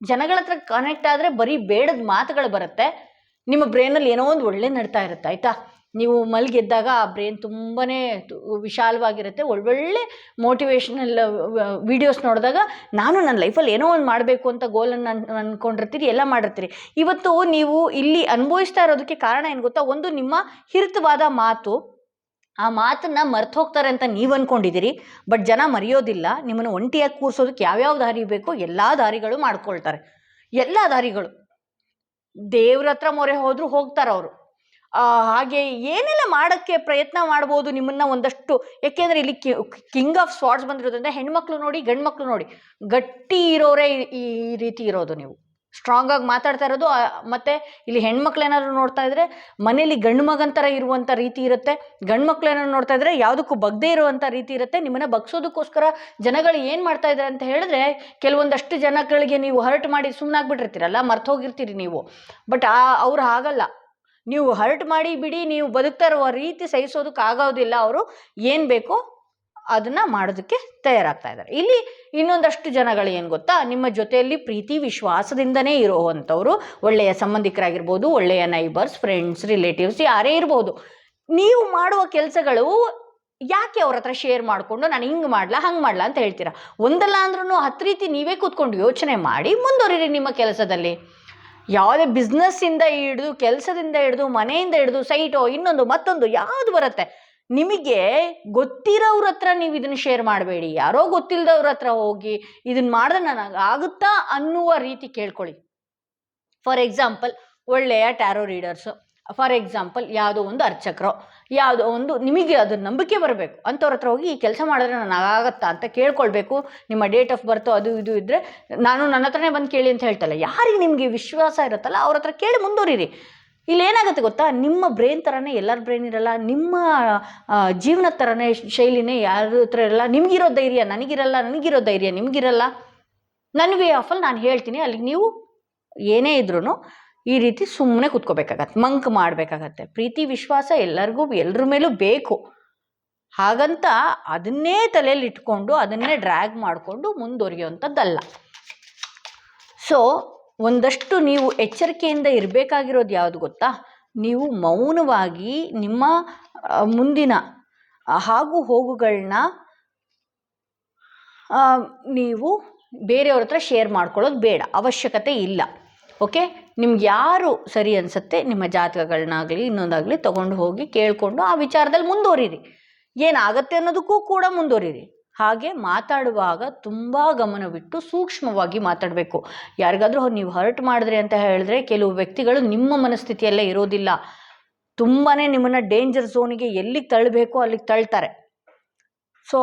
ಜನಗಳ ಹತ್ರ ಕನೆಕ್ಟ್ ಆದರೆ ಬರೀ ಬೇಡದ ಮಾತುಗಳು ಬರುತ್ತೆ. ನಿಮ್ಮ ಬ್ರೈನಲ್ಲಿ ಏನೋ ಒಂದು ಒಳ್ಳೆ ನಡ್ತಾ ಇರುತ್ತೆ ಆಯಿತಾ? ನೀವು ಮಲಗಿದ್ದಾಗ ಆ ಬ್ರೈನ್ ತುಂಬಾ ವಿಶಾಲವಾಗಿರುತ್ತೆ. ಒಳ್ಳೊಳ್ಳೆ ಮೋಟಿವೇಶ್ನಲ್ ವಿಡಿಯೋಸ್ ನೋಡಿದಾಗ ನಾನು ನನ್ನ ಲೈಫಲ್ಲಿ ಏನೋ ಒಂದು ಮಾಡಬೇಕು ಅಂತ ಗೋಲನ್ನು ನಾನು ಅಂದ್ಕೊಂಡಿರ್ತೀರಿ ಎಲ್ಲ ಮಾಡಿರ್ತೀರಿ. ಇವತ್ತು ನೀವು ಇಲ್ಲಿ ಅನುಭವಿಸ್ತಾ ಇರೋದಕ್ಕೆ ಕಾರಣ ಏನು ಗೊತ್ತಾ? ಒಂದು ನಿಮ್ಮ ಹಿರಿತವಾದ ಮಾತು, ಆ ಮಾತನ್ನ ಮರ್ತು ಹೋಗ್ತಾರೆ ಅಂತ ನೀವು ಅಂದ್ಕೊಂಡಿದ್ದೀರಿ ಬಟ್ ಜನ ಮರೆಯೋದಿಲ್ಲ. ನಿಮ್ಮನ್ನು ಒಂಟಿಯಾಗಿ ಕೂರಿಸೋದಕ್ಕೆ ಯಾವ್ಯಾವ ದಾರಿ ಬೇಕೋ ಎಲ್ಲ ದಾರಿಗಳು ಮಾಡ್ಕೊಳ್ತಾರೆ. ಎಲ್ಲ ದಾರಿಗಳು. ದೇವ್ರ ಹತ್ರ ಮೊರೆ ಹೋದರೂ ಹೋಗ್ತಾರೆ ಅವರು ಹಾಗೆ ಏನೆಲ್ಲ ಮಾಡೋಕ್ಕೆ ಪ್ರಯತ್ನ ಮಾಡ್ಬೋದು ನಿಮ್ಮನ್ನ ಒಂದಷ್ಟು ಯಾಕೆಂದ್ರೆ ಇಲ್ಲಿ ಕಿಂಗ್ ಆಫ್ ಸ್ವಾರ್ಡ್ಸ್ ಬಂದಿರೋದ್ರಿಂದ ಹೆಣ್ಮಕ್ಳು ನೋಡಿ, ಗಂಡ್ಮಕ್ಳು ನೋಡಿ, ಗಟ್ಟಿ ಇರೋರೇ ಈ- ರೀತಿ ಇರೋದು ನೀವು. ಸ್ಟ್ರಾಂಗ್ ಆಗಿ ಮಾತಾಡ್ತಾ ಇರೋದು ಮತ್ತೆ ಇಲ್ಲಿ ಹೆಣ್ಮಕ್ಳು ಏನಾದ್ರು ನೋಡ್ತಾ ಇದ್ರೆ, ಮನೇಲಿ ಗಂಡು ಮಗಂತರ ಥರ ಇರುವಂಥ ರೀತಿ ಇರುತ್ತೆ ಗಂಡು ಮಕ್ಳು ಏನಾದ್ರು ನೋಡ್ತಾ ಇದ್ರೆ ಯಾವುದಕ್ಕೂ ಬಗ್ದೇ ಇರುವಂಥ ರೀತಿ ಇರುತ್ತೆ, ನಿಮ್ಮನ್ನ ಬಗ್ಸೋದಕ್ಕೋಸ್ಕರ ಜನಗಳು ಏನು ಮಾಡ್ತಾ ಇದ್ದಾರೆ ಅಂತ ಹೇಳಿದ್ರೆ, ಕೆಲವೊಂದಷ್ಟು ಜನಗಳಿಗೆ ನೀವು ಹರ್ಟ್ ಮಾಡಿ ಸುಮ್ಮನಾಗ್ಬಿಟ್ಟಿರ್ತೀರಲ್ಲ ಮರ್ತು ಹೋಗಿರ್ತೀರಿ ನೀವು. ಬಟ್ ಆ, ಅವ್ರು ಹಾಗಲ್ಲ. ನೀವು ಹರ್ಟ್ ಮಾಡಿ ಬಿಡಿ, ನೀವು ಬದುಕ್ತಾ ಇರುವ ರೀತಿ ಸಹಿಸೋದಕ್ಕೆ ಆಗೋದಿಲ್ಲ. ಅವರು ಏನು ಬೇಕೋ ಅದನ್ನ ಮಾಡೋದಕ್ಕೆ ತಯಾರಾಗ್ತಾ ಇದ್ದಾರೆ. ಇಲ್ಲಿ ಇನ್ನೊಂದಷ್ಟು ಜನಗಳು ಏನು ಗೊತ್ತಾ? ನಿಮ್ಮ ಜೊತೆಯಲ್ಲಿ ಪ್ರೀತಿ, ವಿಶ್ವಾಸದಿಂದನೇ ಇರುವಂಥವ್ರು, ಒಳ್ಳೆಯ ಸಂಬಂಧಿಕರಾಗಿರ್ಬೋದು, ಒಳ್ಳೆಯ ನೈಬರ್ಸ್ ಫ್ರೆಂಡ್ಸ್ ರಿಲೇಟಿವ್ಸ್ ಯಾರೇ ಇರ್ಬೋದು. ನೀವು ಮಾಡುವ ಕೆಲಸಗಳು ಯಾಕೆ ಅವ್ರ ಹತ್ರ ಶೇರ್ ಮಾಡಿಕೊಂಡು, ನಾನು ಹಿಂಗೆ ಮಾಡ್ಲಾ, ಹಂಗೆ ಮಾಡ್ಲಾ ಅಂತ ಹೇಳ್ತೀರಾ? ಒಂದಲ್ಲ ಅಂದ್ರೂ ಹತ್ತು ರೀತಿ ನೀವೇ ಕೂತ್ಕೊಂಡು ಯೋಚನೆ ಮಾಡಿ ಮುಂದುವರಿರಿ ನಿಮ್ಮ ಕೆಲಸದಲ್ಲಿ. ಯಾವುದೇ ಬಿಸ್ನೆಸ್ಸಿಂದ ಹಿಡಿದು, ಕೆಲಸದಿಂದ ಹಿಡಿದು, ಮನೆಯಿಂದ ಹಿಡಿದು ಸೈಟೋ ಇನ್ನೊಂದು, ಮತ್ತೊಂದು ಯಾವುದು ಬರುತ್ತೆ? ನಿಮಗೆ ಗೊತ್ತಿರೋವ್ರ ಹತ್ರ ನೀವು ಇದನ್ನು ಶೇರ್ ಮಾಡಬೇಡಿ. ಯಾರೋ ಗೊತ್ತಿಲ್ಲದವ್ರ ಹತ್ರ ಹೋಗಿ ಇದನ್ನ ಮಾಡಿದ್ರೆ ನನಗೆ ಆಗುತ್ತಾ ಅನ್ನುವ ರೀತಿ ಕೇಳ್ಕೊಳ್ಳಿ. ಫಾರ್ ಎಕ್ಸಾಂಪಲ್ ಒಳ್ಳೆಯ ಟ್ಯಾರೋ ರೀಡರ್ಸು ಫಾರ್ ಎಕ್ಸಾಂಪಲ್ ಯಾವುದೋ ಒಂದು ಅರ್ಚಕರು. ಯಾವುದೋ ಒಂದು ನಿಮಗೆ ಅದು ನಂಬಿಕೆ ಬರಬೇಕು. ಅಂಥವ್ರ ಹತ್ರ ಹೋಗಿ ಈ ಕೆಲಸ ಮಾಡಿದ್ರೆ ನಾನು ಆಗತ್ತಾ ಅಂತ ಕೇಳ್ಕೊಳ್ಬೇಕು. ನಿಮ್ಮ ಡೇಟ್ ಆಫ್ ಬರ್ತೋ ಅದು ಇದು ಇದ್ದರೆ ನಾನು ನನ್ನ ಹತ್ರನೇ ಬಂದು ಕೇಳಿ ಅಂತ ಹೇಳ್ತಲ್ಲ, ಯಾರಿಗೆ ನಿಮಗೆ ವಿಶ್ವಾಸ ಇರುತ್ತಲ್ಲ ಅವ್ರ ಹತ್ರ ಕೇಳಿ ಮುಂದುವರಿರಿ. ಇಲ್ಲಿ ಏನಾಗುತ್ತೆ ಗೊತ್ತಾ? ನಿಮ್ಮ ಬ್ರೈನ್ ಥರನೇ ಎಲ್ಲರ ಬ್ರೈನ್ ಇರಲ್ಲ, ನಿಮ್ಮ ಜೀವನ ಥರನೇ ಶೈಲಿನೇ ಯಾರ ಹತ್ರ ಇರಲ್ಲ, ನಿಮಗಿರೋ ಧೈರ್ಯ ನನಗಿರಲ್ಲ, ನನಗಿರೋ ಧೈರ್ಯ ನಿಮಗಿರಲ್ಲ. ನನ್ನ ವೇ ಆಫಲ್ಲಿ ನಾನು ಹೇಳ್ತೀನಿ ಅಲ್ಲಿಗೆ ನೀವು ಏನೇ ಇದ್ರೂ ಈ ರೀತಿ ಸುಮ್ಮನೆ ಕುತ್ಕೋಬೇಕಾಗತ್ತೆ, ಮಂಕ್ ಮಾಡಬೇಕಾಗತ್ತೆ. ಪ್ರೀತಿ, ವಿಶ್ವಾಸ ಎಲ್ಲರಿಗೂ ಎಲ್ಲರ ಮೇಲೂ ಬೇಕು. ಹಾಗಂತ ಅದನ್ನೇ ತಲೆಯಲ್ಲಿ ಇಟ್ಕೊಂಡು, ಅದನ್ನೇ ಡ್ರ್ಯಾಗ್ ಮಾಡಿಕೊಂಡು ಮುಂದುವರಿಯುವಂಥದ್ದಲ್ಲ. ಸೊ, ಒಂದಷ್ಟು ನೀವು ಎಚ್ಚರಿಕೆಯಿಂದ ಇರಬೇಕಾಗಿರೋದು ಯಾವುದು ಗೊತ್ತಾ? ನೀವು ಮೌನವಾಗಿ ನಿಮ್ಮ ಮುಂದಿನ ಹಾಗೂ ಹೋಗುಗಳನ್ನ ನೀವು ಬೇರೆಯವ್ರ ಹತ್ರ ಶೇರ್ ಮಾಡ್ಕೊಳ್ಳೋದು ಬೇಡ, ಅವಶ್ಯಕತೆ ಇಲ್ಲ. ಓಕೆ? ನಿಮ್ಗೆ ಯಾರು ಸರಿ ಅನಿಸುತ್ತೆ, ನಿಮ್ಮ ಜಾತಕಗಳನ್ನಾಗಲಿ, ಇನ್ನೊಂದಾಗಲಿ ತೊಗೊಂಡು ಹೋಗಿ ಕೇಳಿಕೊಂಡು ಆ ವಿಚಾರದಲ್ಲಿ ಮುಂದುವರಿರಿ. ಏನಾಗತ್ತೆ ಅನ್ನೋದಕ್ಕೂ ಕೂಡ ಮುಂದುವರಿರಿ. ಹಾಗೆ ಮಾತಾಡುವಾಗ ತುಂಬ ಗಮನವಿಟ್ಟು ಸೂಕ್ಷ್ಮವಾಗಿ ಮಾತಾಡಬೇಕು. ಯಾರಿಗಾದರೂ ನೀವು ಹರ್ಟ್ ಮಾಡಿದ್ರಿ ಅಂತ ಹೇಳಿದ್ರೆ ಕೆಲವು ವ್ಯಕ್ತಿಗಳು ನಿಮ್ಮ ಮನಸ್ಥಿತಿಯಲ್ಲೇ ಇರೋದಿಲ್ಲ. ತುಂಬಾ ನಿಮ್ಮನ್ನು ಡೇಂಜರ್ ಝೋನಿಗೆ ಎಲ್ಲಿಗೆ ತಳ್ಳಬೇಕೋ ಅಲ್ಲಿಗೆ ತಳ್ತಾರೆ. ಸೊ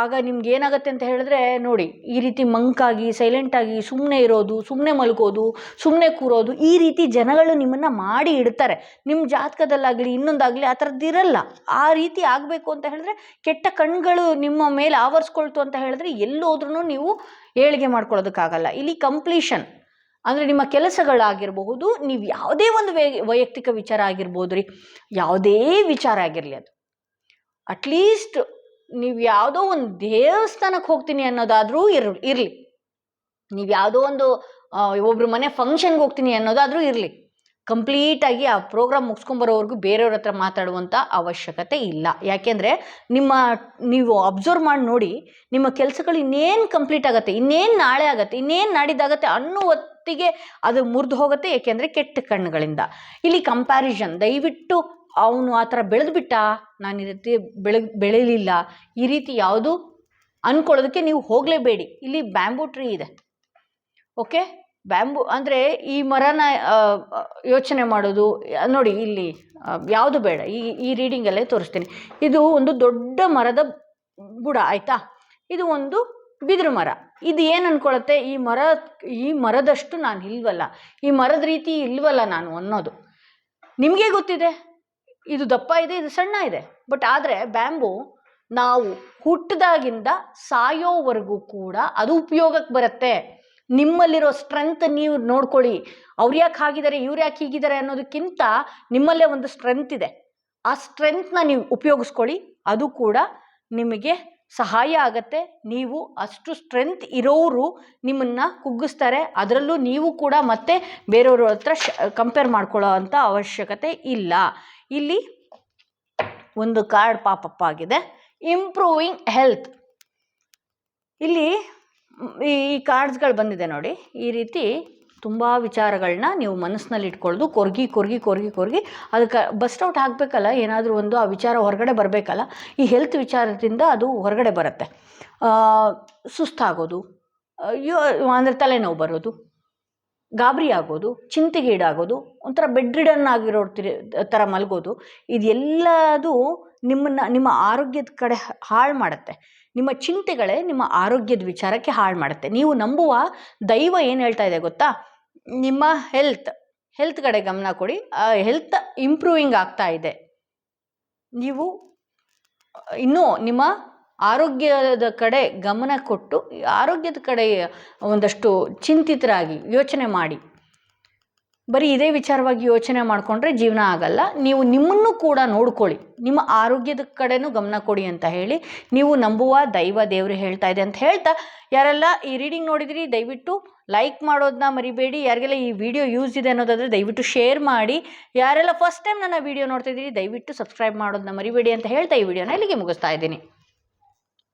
ಆಗ ನಿಮ್ಗೆ ಏನಾಗುತ್ತೆ ಅಂತ ಹೇಳಿದ್ರೆ, ನೋಡಿ, ಈ ರೀತಿ ಮಂಕಾಗಿ ಸೈಲೆಂಟಾಗಿ ಸುಮ್ಮನೆ ಇರೋದು ಸುಮ್ಮನೆ ಮಲ್ಕೋದು ಸುಮ್ಮನೆ ಕೂರೋದು, ಈ ರೀತಿ ಜನಗಳು ನಿಮ್ಮನ್ನು ಮಾಡಿ ಇಡ್ತಾರೆ. ನಿಮ್ಮ ಜಾತಕದಲ್ಲಾಗಲಿ, ಇನ್ನೊಂದಾಗಲಿ ಆ ಥರದ್ದು ಇರಲ್ಲ. ಆ ರೀತಿ ಆಗಬೇಕು ಅಂತ ಹೇಳಿದ್ರೆ, ಕೆಟ್ಟ ಕಣ್ಗಳು ನಿಮ್ಮ ಮೇಲೆ ಆವರಿಸ್ಕೊಳ್ತು ಅಂತ ಹೇಳಿದ್ರೆ ಎಲ್ಲೋದ್ರೂ ನೀವು ಏಳಿಗೆ ಮಾಡ್ಕೊಳ್ಳೋದಕ್ಕಾಗಲ್ಲ. ಇಲ್ಲಿ ಕಂಪ್ಲೀಷನ್ ಅಂದರೆ ನಿಮ್ಮ ಕೆಲಸಗಳಾಗಿರಬಹುದು, ನೀವು ಯಾವುದೇ ಒಂದು ವೈ, ವೈಯಕ್ತಿಕ ವಿಚಾರ ಆಗಿರ್ಬೋದು ರೀ ಯಾವುದೇ ವಿಚಾರ ಆಗಿರಲಿ ಅದು. ಅಟ್ಲೀಸ್ಟ್ ನೀವು ಯಾವುದೋ ಒಂದು ದೇವಸ್ಥಾನಕ್ಕೆ ಹೋಗ್ತೀನಿ ಅನ್ನೋದಾದರೂ ಇರ್, ಇರಲಿ. ನೀವು ಯಾವುದೋ ಒಂದು ಒಬ್ಬರು ಒಬ್ರ ಮನೆ ಫಂಕ್ಷನ್ಗೆ ಹೋಗ್ತೀನಿ ಅನ್ನೋದಾದರೂ ಇರಲಿ. ಕಂಪ್ಲೀಟಾಗಿ ಆ ಪ್ರೋಗ್ರಾಮ್ ಮುಗಿಸ್ಕೊಂಬರೋವರೆಗೂ ಬೇರೆಯವ್ರ ಹತ್ರ ಮಾತಾಡುವಂಥ ಅವಶ್ಯಕತೆ ಇಲ್ಲ. ಯಾಕೆಂದರೆ ನಿಮ್ಮ, ನೀವು ಅಬ್ಸರ್ವ್ ಮಾಡಿ ನೋಡಿ, ನಿಮ್ಮ ಕೆಲಸಗಳು ಇನ್ನೇನು ಕಂಪ್ಲೀಟ್ ಆಗುತ್ತೆ, ಇನ್ನೇನು ನಾಳೆ ಆಗುತ್ತೆ, ಇನ್ನೇನು ನಾಡಿದ್ದಾಗತ್ತೆ ಅನ್ನೋ ಹೊತ್ತಿಗೆ ಅದು ಮುರಿದು ಹೋಗುತ್ತೆ, ಏಕೆಂದರೆ ಕೆಟ್ಟ ಕಣ್ಣುಗಳಿಂದ. ಇಲ್ಲಿ ಕಂಪ್ಯಾರಿಸನ್ ದಯವಿಟ್ಟು ಅವನು ಆ ಥರ ಬೆಳೆದ್ಬಿಟ್ಟ, ನಾನು ಈ ರೀತಿ ಬೆಳೆ ಬೆಳೀಲಿಲ್ಲ ಈ ರೀತಿ ಯಾವುದು ಅಂದ್ಕೊಳ್ಳೋದಕ್ಕೆ ನೀವು ಹೋಗಲೇಬೇಡಿ. ಇಲ್ಲಿ ಬ್ಯಾಂಬೂ ಟ್ರೀ ಇದೆ. ಓಕೆ? ಬ್ಯಾಂಬು ಅಂದರೆ ಈ ಮರನ ಯೋಚನೆ ಮಾಡೋದು, ನೋಡಿ ಇಲ್ಲಿ ಯಾವುದು ಬೇಡ. ಈ ಈ ರೀಡಿಂಗಲ್ಲೇ ತೋರಿಸ್ತೀನಿ. ಇದು ಒಂದು ದೊಡ್ಡ ಮರದ ಬುಡ, ಆಯಿತಾ? ಇದು ಒಂದು ಬಿದಿರು ಮರ. ಇದು ಏನು ಅಂದ್ಕೊಳತ್ತೆ ಈ ಮರ, ಈ ಮರದಷ್ಟು ನಾನು ಇಲ್ವಲ್ಲ. ಈ ಮರದ ರೀತಿ ಇಲ್ವಲ್ಲ ನಾನು ಅನ್ನೋದು. ನಿಮಗೆ ಗೊತ್ತಿದೆ? ಇದು ದಪ್ಪ ಇದೆ, ಇದು ಸಣ್ಣ ಇದೆ. ಬಟ್ ಆದರೆ ಬ್ಯಾಂಬು ನಾವು ಹುಟ್ಟಿದಾಗಿಂದ ಸಾಯೋವರೆಗೂ ಕೂಡ ಅದು ಉಪಯೋಗಕ್ಕೆ ಬರುತ್ತೆ. ನಿಮ್ಮಲ್ಲಿರೋ ಸ್ಟ್ರೆಂತ್ ನೀವು ನೋಡ್ಕೊಳ್ಳಿ. ಅವ್ರು ಯಾಕೆ ಹಾಗಿದ್ದಾರೆ, ಇವ್ರು ಯಾಕೆ ಹೀಗಿದ್ದಾರೆ ಅನ್ನೋದಕ್ಕಿಂತ ನಿಮ್ಮಲ್ಲೇ ಒಂದು ಸ್ಟ್ರೆಂತ್ ಇದೆ. ಆ ಸ್ಟ್ರೆಂತ್ನ ನೀವು ಉಪಯೋಗಿಸ್ಕೊಳ್ಳಿ. ಅದು ಕೂಡ ನಿಮಗೆ ಸಹಾಯ ಆಗತ್ತೆ. ನೀವು ಅಷ್ಟು ಸ್ಟ್ರೆಂತ್ ಇರೋರು ನಿಮ್ಮನ್ನು ಕುಗ್ಗಿಸ್ತಾರೆ. ಅದರಲ್ಲೂ ನೀವು ಕೂಡ ಮತ್ತೆ ಬೇರೆಯವ್ರ ಹತ್ರ ಶ ಕಂಪೇರ್ ಮಾಡ್ಕೊಳ್ಳೋ ಅಂಥ ಅವಶ್ಯಕತೆ ಇಲ್ಲ. ಇಲ್ಲಿ ಒಂದು ಕಾರ್ಡ್ ಪಾಪಪ್ ಆಗಿದೆ. ಇಂಪ್ರೂವಿಂಗ್ ಹೆಲ್ತ್ ಇಲ್ಲಿ ಈ ಕಾರ್ಡ್ಸ್ಗಳು ಬಂದಿದೆ ನೋಡಿ. ಈ ರೀತಿ ತುಂಬ ವಿಚಾರಗಳನ್ನ ನೀವು ಮನಸ್ಸಿನಲ್ಲಿ ಇಟ್ಕೊಳ್ಳೋದು ಕೊರ್ಗಿ ಕೊರ್ಗಿ ಕೊರ್ಗಿ ಕೊರ್ಗಿ ಅದಕ್ಕೆ ಬಸ್ಟ್ ಔಟ್ ಆಗಬೇಕಲ್ಲ, ಏನಾದರೂ ಒಂದು ಆ ವಿಚಾರ ಹೊರಗಡೆ ಬರಬೇಕಲ್ಲ, ಈ ಹೆಲ್ತ್ ವಿಚಾರದಿಂದ ಅದು ಹೊರಗಡೆ ಬರುತ್ತೆ. ಸುಸ್ತಾಗೋದು, ಅಯ್ಯೋ, ಅಂದರೆ ತಲೆನೋವು ಬರೋದು ಗಾಬರಿ ಆಗೋದು, ಚಿಂತೆಗೀಡಾಗೋದು, ಒಂಥರ ಬೆಡ್ ರಿಡನ್ ಆಗಿರೋ ಥರ ಮಲಗೋದು ಇದೆಲ್ಲದು ನಿಮ್ಮನ್ನು, ನಿಮ್ಮ ಆರೋಗ್ಯದ ಕಡೆ ಹಾಳು ಮಾಡುತ್ತೆ. ನಿಮ್ಮ ಚಿಂತೆಗಳೇ ನಿಮ್ಮ ಆರೋಗ್ಯದ ವಿಚಾರಕ್ಕೆ ಹಾಳು ಮಾಡುತ್ತೆ. ನೀವು ನಂಬುವ ದೈವ ಏನು ಹೇಳ್ತಾ ಇದೆ ಗೊತ್ತಾ? ನಿಮ್ಮ ಹೆಲ್ತ್ ಹೆಲ್ತ್ ಕಡೆ ಗಮನ ಕೊಡಿ. ಹೆಲ್ತ್ ಇಂಪ್ರೂವಿಂಗ್ ಆಗ್ತಾ ಇದೆ. ನೀವು, ಇನ್ನೂ ನಿಮ್ಮ ಆರೋಗ್ಯದ ಕಡೆ ಗಮನ ಕೊಟ್ಟು, ಆರೋಗ್ಯದ ಕಡೆ ಒಂದಷ್ಟು ಚಿಂತಿತರಾಗಿ ಯೋಚನೆ ಮಾಡಿ. ಬರೀ ಇದೇ ವಿಚಾರವಾಗಿ ಯೋಚನೆ ಮಾಡಿಕೊಂಡ್ರೆ ಜೀವನ ಆಗಲ್ಲ. ನೀವು ನಿಮ್ಮನ್ನು ಕೂಡ ನೋಡ್ಕೊಳ್ಳಿ. ನಿಮ್ಮ ಆರೋಗ್ಯದ ಕಡೆನೂ ಗಮನ ಕೊಡಿ ಅಂತ ಹೇಳಿ, ನೀವು ನಂಬುವ ದೈವ ದೇವರು ಹೇಳ್ತಾ ಇದೆ ಅಂತ ಹೇಳ್ತಾ, ಯಾರೆಲ್ಲ ಈ ರೀಡಿಂಗ್ ನೋಡಿದಿರಿ, ದಯವಿಟ್ಟು ಲೈಕ್ ಮಾಡೋದನ್ನ ಮರಿಬೇಡಿ. ಯಾರಿಗೆಲ್ಲ ಈ ವಿಡಿಯೋ ಯೂಸ್ ಇದೆ ಅನ್ನೋದಾದರೆ ದಯವಿಟ್ಟು ಶೇರ್ ಮಾಡಿ. ಯಾರೆಲ್ಲ ಫಸ್ಟ್ ಟೈಮ್ ನನ್ನ ವಿಡಿಯೋ ನೋಡ್ತಾ ಇದ್ದೀರಿ, ದಯವಿಟ್ಟು ಸಬ್ಸ್ಕ್ರೈಬ್ ಮಾಡೋದನ್ನ ಮರಿಬೇಡಿ ಅಂತ ಹೇಳ್ತಾ ಈ ವಿಡಿಯೋನ ಇಲ್ಲಿಗೆ ಮುಗಿಸ್ತಾ ಇದ್ದೀನಿ.